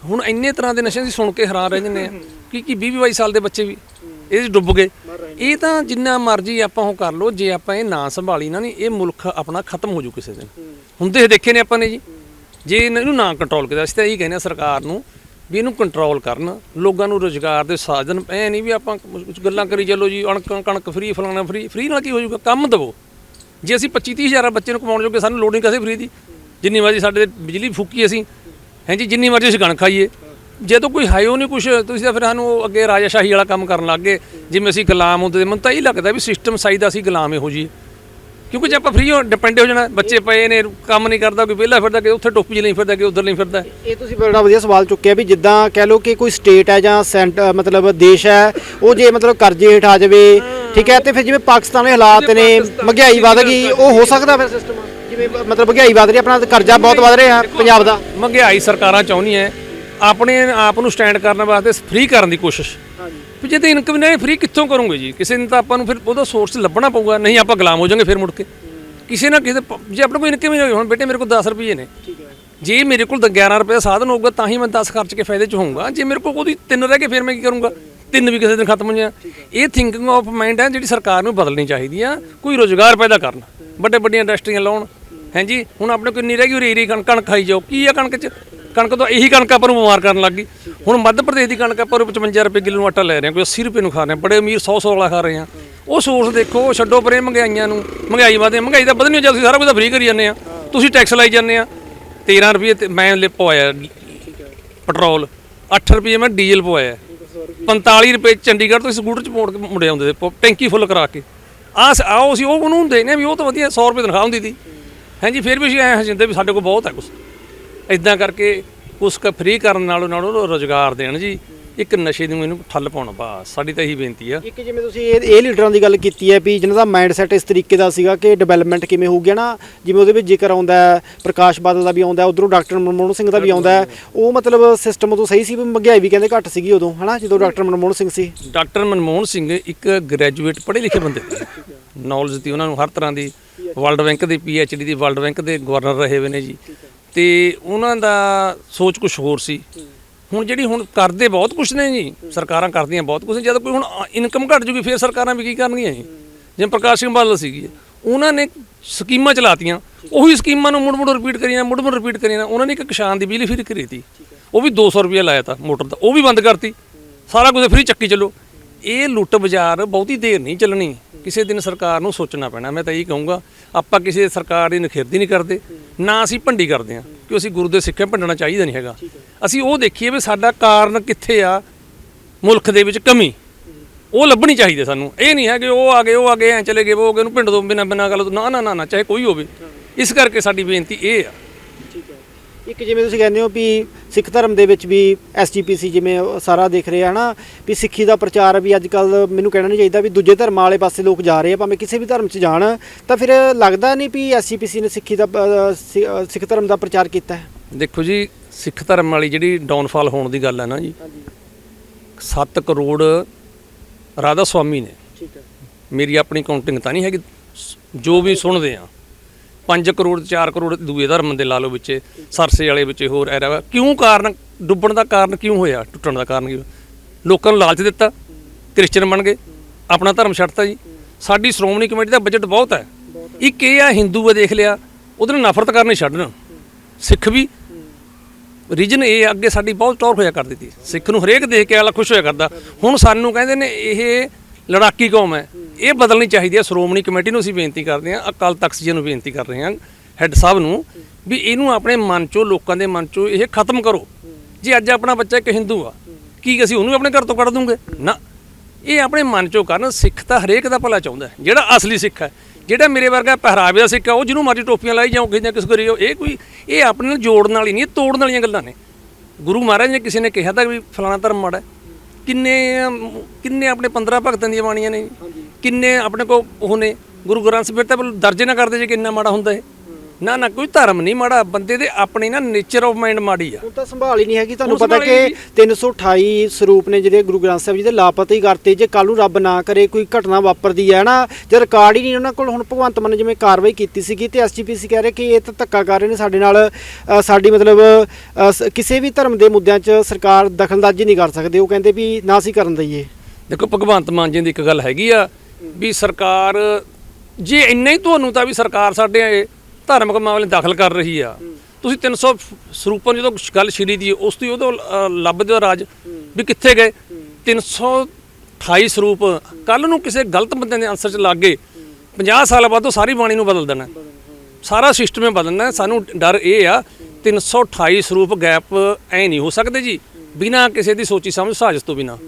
ਹੁਣ ਇੰਨੇ ਤਰ੍ਹਾਂ ਦੇ ਨਸ਼ਿਆਂ ਦੀ ਸੁਣ ਕੇ ਹੈਰਾਨ ਰਹਿ ਜੰਨੇ ਆ। ਕਿ ਕੀ 20 22 ਸਾਲ ਦੇ ਬੱਚੇ ਵੀ ਇਹ ਡੁੱਬ ਗਏ। ਇਹ ਤਾਂ ਜਿੰਨਾ ਮਰਜ਼ੀ ਆਪਾਂ ਉਹ ਕਰ ਲਓ ਜੇ ਆਪਾਂ ਇਹ ਨਾ ਸੰਭਾਲੀ ਨਾ ਨਹੀਂ ਇਹ ਮੁਲਕ ਆਪਣਾ ਖਤਮ ਹੋ ਜੂ ਕਿਸੇ ਦਿਨ। ਹੁੰਦੇ ਦੇਖੇ ਨੇ ਆਪਾਂ ਨੇ ਜੀ। ਜੇ ਇਹਨਾਂ ਨੂੰ ਕੰਟਰੋਲ ਕੀਤਾ ਅਸੀਂ ਤਾਂ ਇਹੀ ਕਹਿੰਦੇ ਆ ਸਰਕਾਰ ਨੂੰ ਵੀ ਇਹਨੂੰ ਕੰਟਰੋਲ ਕਰਨ ਲੋਕਾਂ ਨੂੰ ਰੋਜ਼ਗਾਰ ਦੇ ਸਾਧਨ ਐ ਨਹੀਂ ਵੀ ਆਪਾਂ ਕੁਝ ਗੱਲਾਂ ਕਰੀ ਚੱਲੋ ਜੀ ਅਣਕ ਕਣਕ ਫ੍ਰੀ ਫਲਾਣਾ ਫ੍ਰੀ ਫ੍ਰੀ ਨਾਲ ਕੀ ਹੋ ਜਾਊਗਾ ਕੰਮ ਦਵੋ। ਜੇ ਅਸੀਂ 25 30 ਹਜ਼ਾਰ ਬੱਚੇ ਨੂੰ ਕਮਾਉਣ ਜੋਗੇ ਸਾਨੂੰ ਲੋੜ ਨਹੀਂ ਕਿਸੇ ਫ੍ਰੀ ਦੀ। ਜਿੰਨੀ ਮਰਜ਼ੀ ਸਾਡੇ ਬਿਜਲੀ ਫੂਕੀ ਅਸੀਂ ਹੈਂ ਜੀ ਜਿੰਨੀ ਮਰਜ਼ੀ ਅਸੀਂ ਕਣਕ ਖਾਈਏ। ਜਦੋਂ ਕੋਈ ਹੈ ਉਹ ਨਹੀਂ ਕੁਛ ਤੁਸੀਂ ਤਾਂ ਫਿਰ ਸਾਨੂੰ ਉਹ ਅੱਗੇ ਰਾਜਾਸ਼ਾਹੀ ਵਾਲਾ ਕੰਮ ਕਰਨ ਲੱਗ ਗਏ। ਜਿਵੇਂ ਅਸੀਂ ਗੁਲਾਮ ਹੁੰਦੇ ਤੇ ਮੈਨੂੰ ਤਾਂ ਇਹ ਲੱਗਦਾ ਵੀ ਸਿਸਟਮ ਸਾਈ ਦਾ ਅਸੀਂ ਗੁਲਾਮ ਇਹੋ ਜੀ ਕਿਉਂਕਿ ਜੇ ਆਪਾਂ ਫ੍ਰੀ ਹੋ ਡਿਪੈਂਡ ਹੋ ਜਾਣਾ ਬੱਚੇ ਪਏ ਨੇ ਕੰਮ ਨਹੀਂ ਕਰਦਾ ਕੋਈ ਵਿਹਲਾ ਫਿਰਦਾ ਕਿ ਉੱਥੇ ਟੋਪੀ ਲਈ ਫਿਰਦਾ ਕਿ ਉਧਰ ਲਈ ਫਿਰਦਾ। ਇਹ ਤੁਸੀਂ ਬੜਾ ਵਧੀਆ ਸਵਾਲ ਚੁੱਕਿਆ ਵੀ ਜਿੱਦਾਂ ਕਹਿ ਲਓ ਕਿ ਕੋਈ ਸਟੇਟ ਹੈ ਜਾਂ ਸੈਂਟ ਮਤਲਬ ਦੇਸ਼ ਹੈ ਉਹ ਜੇ ਮਤਲਬ ਕਰਜ਼ੇ ਹੇਠ ਆ ਜਾਵੇ ਠੀਕ ਹੈ ਤੇ ਫਿਰ ਜਿਵੇਂ ਪਾਕਿਸਤਾਨ ਦੇ ਹਾਲਾਤ ਨੇ ਮਹਿੰਗਾਈ ਵਧ ਗਈ ਉਹ ਹੋ ਸਕਦਾ ਫਿਰ ਸਿਸਟਮ ਜਿਵੇਂ ਬ- ਮਤਲਬ ਮਹਿੰਗਾਈ ਵਧ ਰਹੀ ਆਪਣਾ ਕਰਜ਼ਾ ਬਹੁਤ ਵਧ ਰਿਹਾ ਪੰਜਾਬ ਦਾ। ਮਹਿੰਗਾਈ ਸਰਕਾਰਾਂ ਚਾਹੁੰਦੀਆਂ ਆਪਣੇ ਆਪ ਨੂੰ ਸਟੈਂਡ ਕਰਨ ਵਾਸਤੇ ਫ੍ਰੀ ਕਰਨ ਦੀ ਕੋਸ਼ਿਸ਼। ਵੀ ਜੇ ਤੇ ਇਨਕਮ ਨਹੀਂ ਫ੍ਰੀ ਕਿੱਥੋਂ ਕਰੋਗੇ ਜੀ? ਕਿਸੇ ਨੇ ਤਾਂ ਆਪਾਂ ਨੂੰ ਫਿਰ ਉਹਦਾ ਸੋਰਸ ਲੱਭਣਾ ਪਊਗਾ ਨਹੀਂ ਆਪਾਂ ਗੁਲਾਮ ਹੋ ਜਾਾਂਗੇ ਫਿਰ ਮੁੜ ਕੇ। ਕਿਸੇ ਨਾ ਕਿਸੇ ਪ- ਜੇ ਆਪਣੇ ਕੋਲ ਇਨਕਮ ਹੀ ਨਹੀਂ ਹੋਈ ਹੁਣ ਬੇਟੇ ਮੇਰੇ ਕੋਲ 10 ਰੁਪਏ ਨੇ। ਜੇ ਮੇਰੇ ਕੋਲ ਤਾਂ 11 ਰੁਪਏ ਦਾ ਸਾਧਨ ਹੋਊਗਾ ਤਾਂ ਹੀ ਮੈਂ 10 ਖਰਚ ਕੇ ਫਾਇਦੇ ਚ ਹੋਊਗਾ। ਜੇ ਮੇਰੇ ਕੋਲ ਉਹਦੀ ਤਿੰਨ ਰਹਿ ਗਏ ਫਿਰ ਮੈਂ ਕੀ ਕਰੂੰਗਾ? ਤਿੰਨ ਵੀ ਕਿਸੇ ਦਿਨ ਖਤਮ ਹੋ ਜਾਣ। ਇਹ ਥਿੰਕਿੰਗ ਆਫ ਮਾਈਂਡ ਹੈ ਜਿਹੜੀ ਸਰਕਾਰ ਨੂੰ ਬਦਲਣੀ ਚਾਹੀਦੀ ਆ ਕੋਈ ਰੋਜ਼ਗਾਰ ਪੈਦਾ ਕਰਨ। ਵੱਡੇ ਵੱਡੀਆਂ ਇੰਡਸਟਰੀਆਂ ਲਾਉਣ ਹਾਂਜੀ ਹੁਣ ਆਪਣੇ ਕੋਲ ਨਹੀਂ ਰਹਿ ਗਈ ਰੀਰੀ ਕਣਕ ਕਣਕ ਖਾਈ ਜਾਓ। ਕੀ ਆ ਕਣਕ ਚ? ਕਣਕ ਤੋਂ ਇਹੀ ਕਣਕ ਆਪਾਂ ਨੂੰ ਬਿਮਾਰ ਕਰਨ ਲੱਗ ਗਈ। ਹੁਣ ਮੱਧ ਪ੍ਰਦੇਸ਼ ਦੀ ਕਣਕ ਆਪਾਂ ਉਹ 55 ਰੁਪਏ ਕਿਲੋ ਨੂੰ ਆਟਾ ਲੈ ਰਹੇ ਹਾਂ, ਕੋਈ 80 ਰੁਪਏ ਨੂੰ ਖਾ ਰਹੇ ਹਾਂ। ਬੜੇ ਅਮੀਰ 100 100 ਵਾਲਾ ਖਾ ਰਹੇ ਹਾਂ। ਉਹ ਸੋਰਸ ਦੇਖੋ ਛੱਡੋ ਪਰੇ ਮਹਿੰਗਾਈਆਂ ਨੂੰ। ਮਹਿੰਗਾਈ ਵਧੇ, ਮਹਿੰਗਾਈ ਤਾਂ ਵਧਣੀ ਜਦ ਅਸੀਂ ਸਾਰਾ ਕੁਝ ਤਾਂ ਫ੍ਰੀ ਕਰੀ ਜਾਂਦੇ ਆ ਤੁਸੀਂ ਟੈਕਸ ਲਾਈ ਜਾਂਦੇ ਆ 13 ਰੁਪਏ ਤੇ ਮੈਂ ਲੈ, ਪਵਾਇਆ। ਪੈਟਰੋਲ 8 ਰੁਪਏ ਮੈਂ ਡੀਜ਼ਲ ਪਵਾਇਆ। 45 ਰੁਪਏ ਚੰਡੀਗੜ੍ਹ ਤੋਂ ਸਕੂਟਰ ਚ ਮੋੜ ਕੇ ਮੁੜੇ ਆਉਂਦੇ ਤੇ ਟੈਂਕੀ ਫੁੱਲ ਕਰਾ ਕੇ। ਆ ਆਓ ਅਸੀਂ ਉਹ ਉਹਨੂੰ ਹੁੰਦੇ ਨੇ ਵੀ ਉਹ ਤਾਂ ਵਧੀਆ 100 ਰੁਪਏ ਤਨਖਾਹ ਹੁੰਦੀ ਸੀ। ਹਾਂਜੀ ਫਿਰ ਵੀ ਅਸੀਂ ਐ ਹਜਿੰਦੇ ਵੀ ਸਾਡੇ ਕੋਲ ਬਹੁਤ ਹੈ ਕੁਛ। ਇਦਾਂ ਕਰਕੇ ਉਸ ਕ ਫ੍ਰੀ ਕਰਨ ਨਾਲੋਂ ਨਾਲੋਂ ਰੋਜ਼ਗਾਰ ਦੇਣ ਜੀ। ਇੱਕ ਨਸ਼ੇ ਨੂੰ ਇਹਨੂੰ ਠੱਲ ਪਾਉਣਾ ਬਸ ਸਾਡੀ ਤਾਂ ਇਹੀ ਬੇਨਤੀ ਆ। ਇੱਕ ਜਿਵੇਂ ਤੁਸੀਂ ਇਹ ਇਹ ਲੀਡਰਾਂ ਦੀ ਗੱਲ ਕੀਤੀ ਹੈ ਵੀ ਜਿਨ੍ਹਾਂ ਦਾ ਮਾਈਂਡ ਸੈਟ ਇਸ ਤਰੀਕੇ ਦਾ ਸੀਗਾ ਕਿ ਡਿਵੈਲਪਮੈਂਟ ਕਿਵੇਂ ਹੋਊਗੀ ਨਾ? ਜਿਵੇਂ ਉਹਦੇ ਵਿੱਚ ਜ਼ਿਕਰ ਆਉਂਦਾ ਹੈ ਪ੍ਰਕਾਸ਼ ਬਾਦਲ ਦਾ ਵੀ ਆਉਂਦਾ ਉਧਰੋਂ ਡਾਕਟਰ ਮਨਮੋਹਨ ਸਿੰਘ ਦਾ ਵੀ ਆਉਂਦਾ ਹੈ। ਉਹ ਮਤਲਬ ਸਿਸਟਮ ਉਦੋਂ ਸਹੀ ਸੀ ਵੀ ਮਹਿੰਗਾਈ ਵੀ ਕਹਿੰਦੇ ਘੱਟ ਸੀਗੀ ਉਦੋਂ ਹਨਾ ਜਦੋਂ ਡਾਕਟਰ ਮਨਮੋਹਨ ਸਿੰਘ ਸੀ। ਡਾਕਟਰ ਮਨਮੋਹਨ ਸਿੰਘ ਇੱਕ ਗ੍ਰੈਜੂਏਟ ਪੜ੍ਹੇ ਲਿਖੇ ਬੰਦੇ। ਨੌਲੇਜ ਦੀ ਉਹਨਾਂ ਨੂੰ ਹਰ ਤਰ੍ਹਾਂ ਦੀ ਵਰਲਡ ਬੈਂਕ ਦੇ ਡੀ ਦੀ ਵਰਲਡ ਬੈਂਕ ਦੇ ਗਵਰਨਰ ਰਹੇ ਹੋਏ ਨੇ ਜੀ। ਤੇ ਉਹਨਾਂ ਦਾ ਸੋਚ ਕੁਝ ਹੋਰ ਸੀ। ਹੁਣ ਜਿਹੜੀ ਹੁਣ ਕਰਦੇ ਬਹੁਤ ਕੁਝ ਨੇ ਜੀ। ਸਰਕਾਰਾਂ ਕਰਦੀਆਂ ਬਹੁਤ ਕੁਝ ਜਦ ਕੋਈ ਹੁਣ ਇਨਕਮ ਘਟ ਜੂਗੀ ਫਿਰ ਸਰਕਾਰਾਂ ਵੀ ਕੀ ਕਰਨਗੀਆਂ ਜੀ? ਜਿਵੇਂ ਪ੍ਰਕਾਸ਼ ਸਿੰਘ ਬਾਦਲ ਸੀਗੀ ਉਹਨਾਂ ਨੇ ਸਕੀਮਾਂ ਚਲਾਤੀਆਂ। ਉਹੀ ਸਕੀਮਾਂ ਨੂੰ ਮੁੜ ਮੁੜ ਰਿਪੀਟ ਕਰੀਆਂ ਮੁੜ ਮੁੜ ਰਿਪੀਟ ਕਰੀਆਂ। ਉਹਨਾਂ ਨੇ ਇੱਕ ਕਿਸਾਨ ਦੀ ਬਿਜਲੀ ਫ੍ਰੀ ਕਰੀ ਤੀ। ਉਹ ਵੀ 200 ਰੁਪਏ ਲਾਇਆ ਤਾ ਮੋਟਰ ਦਾ। ਉਹ ਵੀ ਬੰਦ ਕਰਤੀ। ਸਾਰਾ ਕੁਝ ਫ੍ਰੀ ਚੱਕੀ ਚੱਲੋ। ਇਹ ਲੁੱਟ ਬਾਜ਼ਾਰ ਬਹੁਤੀ ਦੇਰ ਨਹੀਂ ਚੱਲਣੀ। ਕਿਸੇ ਦਿਨ ਸਰਕਾਰ ਨੂੰ ਸੋਚਣਾ ਪੈਣਾ। ਮੈਂ ਤਾਂ ਇਹ ਕਹੂੰਗਾ, ਆਪਾਂ ਕਿਸੇ ਸਰਕਾਰ ਦੀ ਨਖੇਰਦੀ ਨਹੀਂ ਕਰਦੇ, ਨਾ ਅਸੀਂ ਭੰਡੀ ਕਰਦੇ ਹਾਂ ਕਿ ਅਸੀਂ ਗੁਰੂ ਦੇ ਸਿੱਖਿਆ ਭੰਡਣਾ ਚਾਹੀਦਾ ਨਹੀਂ ਹੈਗਾ। ਅਸੀਂ ਉਹ ਦੇਖੀਏ ਵੀ ਸਾਡਾ ਕਾਰਨ ਕਿੱਥੇ ਆ, ਮੁਲਕ ਦੇ ਵਿੱਚ ਕਮੀ। ਉਹ ਲੱਭਣੀ ਚਾਹੀਦੀ ਸਾਨੂੰ। ਇਹ ਨਹੀਂ ਹੈ ਕਿ ਉਹ ਆ ਗਏ, ਉਹ ਆ ਗਏ, ਐ ਚਲੇ ਗਏ, ਉਹ ਗਏ, ਉਹਨੂੰ ਪਿੰਡ ਤੋਂ ਬਿਨਾਂ ਬਿਨਾਂ ਗੱਲ ਤੋਂ ਨਾ ਨਾ ਨਾ, ਚਾਹੇ ਕੋਈ ਹੋਵੇ। ਇਸ ਕਰਕੇ ਸਾਡੀ ਬੇਨਤੀ ਇਹ ਆ। ਇੱਕ ਜਿਵੇਂ ਤੁਸੀਂ ਕਹਿੰਦੇ ਹੋ ਵੀ ਸਿੱਖ ਧਰਮ ਦੇ ਵਿੱਚ ਵੀ ਐਸਜੀਪੀਸੀ ਜਿਵੇਂ ਸਾਰਾ ਦੇਖ ਰਹੇ ਹਨਾ? ਵੀ ਸਿੱਖੀ ਦਾ ਪ੍ਰਚਾਰ ਵੀ ਅੱਜ ਕੱਲ ਮੈਨੂੰ ਕਹਿਣਾ ਨਹੀਂ ਚਾਹੀਦਾ ਵੀ ਦੂਜੇ ਧਰਮਾਂ ਵਾਲੇ ਪਾਸੇ ਲੋਕ ਜਾ ਰਹੇ ਆ ਭਾਵੇਂ ਕਿਸੇ ਵੀ ਧਰਮ 'ਚ ਜਾਣ। ਤਾਂ ਫਿਰ ਲੱਗਦਾ ਨਹੀਂ ਵੀ ਐਸਜੀਪੀਸੀ ਨੇ ਸਿੱਖੀ ਦਾ ਸਿੱਖ ਧਰਮ ਦਾ ਪ੍ਰਚਾਰ ਕੀਤਾ ਹੈ? ਦੇਖੋ ਜੀ ਸਿੱਖ ਧਰਮ ਵਾਲੀ ਜਿਹੜੀ ਡਾਊਨਫਾਲ ਹੋਣ ਦੀ ਗੱਲ ਹੈ ਨਾ ਜੀ 7 ਕਰੋੜ ਰਾਧਾ ਸੁਆਮੀ ਨੇ। ਠੀਕ ਹੈ। ਮੇਰੀ ਆਪਣੀ ਕਾਊਂਟਿੰਗ ਤਾਂ ਨਹੀਂ ਹੈਗੀ। ਜੋ ਵੀ ਸੁਣਦੇ ਆ। 5 ਕਰੋੜ 4 ਕਰੋੜ ਦੂਏ ਧਰਮ ਦੇ ਲਾ ਲਓ ਵਿੱਚ, ਸਰਸੇ ਵਾਲੇ ਵਿੱਚ ਹੋਰ ਐਰਾ ਵਾ। ਕਿਉਂ ਕਾਰਨ, ਡੁੱਬਣ ਦਾ ਕਾਰਨ ਕਿਉਂ ਹੋਇਆ? ਟੁੱਟਣ ਦਾ ਕਾਰਨ ਕੀ ਲੋਕਾਂ ਨੂੰ ਲਾਲਚ ਦਿੱਤਾ, ਕ੍ਰਿਸਚਨ ਬਣ ਗਏ, ਆਪਣਾ ਧਰਮ ਛੱਡਤਾ ਜੀ। ਸਾਡੀ ਸ਼੍ਰੋਮਣੀ ਕਮੇਟੀ ਦਾ ਬਜਟ ਬਹੁਤ ਹੈ ਇੱਕ ਇਹ ਆ ਹਿੰਦੂ ਆ ਦੇਖ ਲਿਆ, ਉਹਦੇ ਨਾਲ ਨਫ਼ਰਤ ਕਰਨੀ ਛੱਡਣ ਸਿੱਖ ਵੀ ਰੀਜਨ ਇਹ ਅੱਗੇ ਸਾਡੀ ਬਹੁਤ ਟੌਰ ਹੋਇਆ ਕਰਦੀ ਸੀ। ਸਿੱਖ ਨੂੰ ਹਰੇਕ ਦੇਖ ਕੇ ਅਗਲਾ ਖੁਸ਼ ਹੋਇਆ ਕਰਦਾ। ਹੁਣ ਸਾਨੂੰ ਕਹਿੰਦੇ ਨੇ ਇਹ ਲੜਾਕੀ ਕੌਮ ਹੈ। ਇਹ ਬਦਲਣੀ ਚਾਹੀਦੀ ਹੈ। ਸ਼੍ਰੋਮਣੀ ਕਮੇਟੀ ਨੂੰ ਅਸੀਂ ਬੇਨਤੀ ਕਰਦੇ ਹਾਂ, ਅਕਾਲ ਤਖਤ ਜੀ ਨੂੰ ਬੇਨਤੀ ਕਰ ਰਹੇ ਹਾਂ, ਹੈੱਡ ਸਾਹਿਬ ਨੂੰ, ਵੀ ਇਹਨੂੰ ਆਪਣੇ ਮਨ ਚੋਂ, ਲੋਕਾਂ ਦੇ ਮਨ ਚੋਂ ਇਹ ਖਤਮ ਕਰੋ। ਜੇ ਅੱਜ ਆਪਣਾ ਬੱਚਾ ਇੱਕ ਹਿੰਦੂ ਆ, ਕੀ ਅਸੀਂ ਉਹਨੂੰ ਆਪਣੇ ਘਰ ਤੋਂ ਕੱਢ ਦੂੰਗੇ? ਨਾ। ਇਹ ਆਪਣੇ ਮਨ ਚੋਂ ਕਰਨ। ਸਿੱਖ ਤਾਂ ਹਰੇਕ ਦਾ ਭਲਾ ਚਾਹੁੰਦਾ ਜਿਹੜਾ ਅਸਲੀ ਸਿੱਖ ਹੈ, ਜਿਹੜਾ ਮੇਰੇ ਵਰਗਾ ਪਹਿਰਾਵੇ ਦਾ ਸਿੱਖ ਹੈ, ਉਹ ਜਿਹਨੂੰ ਮਰਜ਼ੀ ਟੋਪੀਆਂ ਲਾਈ ਜਾਓ, ਕਿਸੇ ਨੇ ਕਿਸ ਕਰੀ ਇਹ ਕੋਈ ਇਹ ਆਪਣੇ ਨਾਲ ਜੋੜਨ ਵਾਲੀ ਨਹੀਂ, ਤੋੜਨ ਵਾਲੀਆਂ ਗੱਲਾਂ ਨੇ। ਗੁਰੂ ਮਹਾਰਾਜ ਨੇ ਕਿਸੇ ਨੇ ਕਿਹਾ ਤਾਂ ਵੀ ਫਲਾਣਾ ਧਰਮ ਮਾੜਾ ਕਿੰਨੇ ਕਿੰਨੇ ਆਪਣੇ 15 ਭਗਤਾਂ ਦੀਆਂ ਬਾਣੀਆਂ ਨੇ? ਕਿੰਨੇ ਆਪਣੇ ਕੋ ਉਹ ਨੇ? ਗੁਰੂ ਗ੍ਰੰਥ ਸਾਹਿਬ ਤਾਂ ਦਰਜੇ ਨਾ ਕਰਦੇ ਜੇ ਕਿੰਨਾ ਮਾੜਾ ਹੁੰਦਾ ਇਹ। ਨਾ ਨਾ ਕੋਈ ਧਰਮ ਨਹੀਂ ਮਾੜਾ ਬੰਦੇ ਦੇ ਆਪਣੀ ਨਾ ਨੇਚਰ ਆਫ ਮਾਈਂਡ ਮਾੜੀ ਆ। ਹੁਣ ਤਾਂ ਸੰਭਾਲ ਹੀ ਨਹੀਂ ਹੈਗੀ ਤੁਹਾਨੂੰ ਪਤਾ ਕਿ 328 ਸਰੂਪ ਨੇ ਜਿਹੜੇ ਗੁਰੂ ਗ੍ਰੰਥ ਸਾਹਿਬ ਜੀ ਦੇ ਲਾਪਤਾ ਹੀ ਕਰਤੇ ਜੇ ਕੱਲ ਨੂੰ ਰੱਬ ਨਾ ਕਰੇ ਕੋਈ ਘਟਨਾ ਵਾਪਰਦੀ ਹੈ ਨਾ ਜੇ ਰਿਕਾਰਡ ਹੀ ਨਹੀਂ ਉਹਨਾਂ ਕੋਲ ਹੁਣ ਭਗਵੰਤ ਮਾਨ ਨੇ ਜਿਵੇਂ ਕਾਰਵਾਈ ਕੀਤੀ ਸੀਗੀ ਤੇ ਐਸਜੀਪੀਸੀ ਕਹਿ ਰਹੇ ਕਿ ਇਹ ਤਾਂ ਧੱਕਾ ਕਰ ਰਹੇ ਨੇ ਸਾਡੇ ਨਾਲ ਅ, ਸਾਡੀ ਮਤਲਬ ਅ, ਸ- ਕਿਸੇ ਵੀ ਧਰਮ ਦੇ ਮੁੱਦਿਆਂ 'ਚ ਸਰਕਾਰ ਦਖਲਅੰਦਾਜ਼ੀ ਨਹੀਂ ਕਰ ਸਕਦੇ ਉਹ ਕਹਿੰਦੇ ਵੀ ਨਾ ਅਸੀਂ ਕਰਨ ਦਈਏ। ਦੇਖੋ ਭਗਵੰਤ ਮਾਨ ਜੀ ਦੀ ਇੱਕ ਗੱਲ ਹੈਗੀ ਆ ਵੀ ਸਰਕਾਰ ਜੇ ਇੰਨਾ ਹੀ ਤੁਹਾਨੂੰ ਤਾਂ ਵੀ ਸਰਕਾਰ ਸਾਡੇ ਧਾਰਮਿਕ ਮਾਮਲੇ ਦਖਲ ਕਰ ਰਹੀ ਆ। ਤੁਸੀਂ 300 ਸਰੂਪਾਂ ਜਦੋਂ ਗੱਲ ਛਿੜੀ ਦੀ ਉਸ ਤੋਂ ਉਦੋਂ ਅ, ਲੱਭਦੇ ਹੋ ਰਾਜ ਵੀ ਕਿੱਥੇ ਗਏ। 328 ਸਰੂਪ ਕੱਲ ਨੂੰ ਕਿਸੇ ਗਲਤ ਬੰਦੇ ਦੇ ਆਨਸਰ ਚ ਲੱਗ ਗਏ। 50 ਸਾਲ ਬਾਅਦ ਉਹ ਸਾਰੀ ਬਾਣੀ ਨੂੰ ਬਦਲ ਦੇਣਾ। ਸਾਰਾ ਸਿਸਟਮ ਹੀ ਬਦਲਣਾ ਸਾਨੂੰ ਡਰ ਇਹ ਆ 328 ਸਰੂਪ ਗੈਪ ਐ ਨਹੀਂ ਹੋ ਸਕਦੇ ਜੀ। ਬਿਨਾ ਕਿਸੇ ਦੀ ਸੋਚੀ ਸਮਝ ਸਾਜ਼ਿਸ਼ ਤੋਂ ਬਿਨਾ।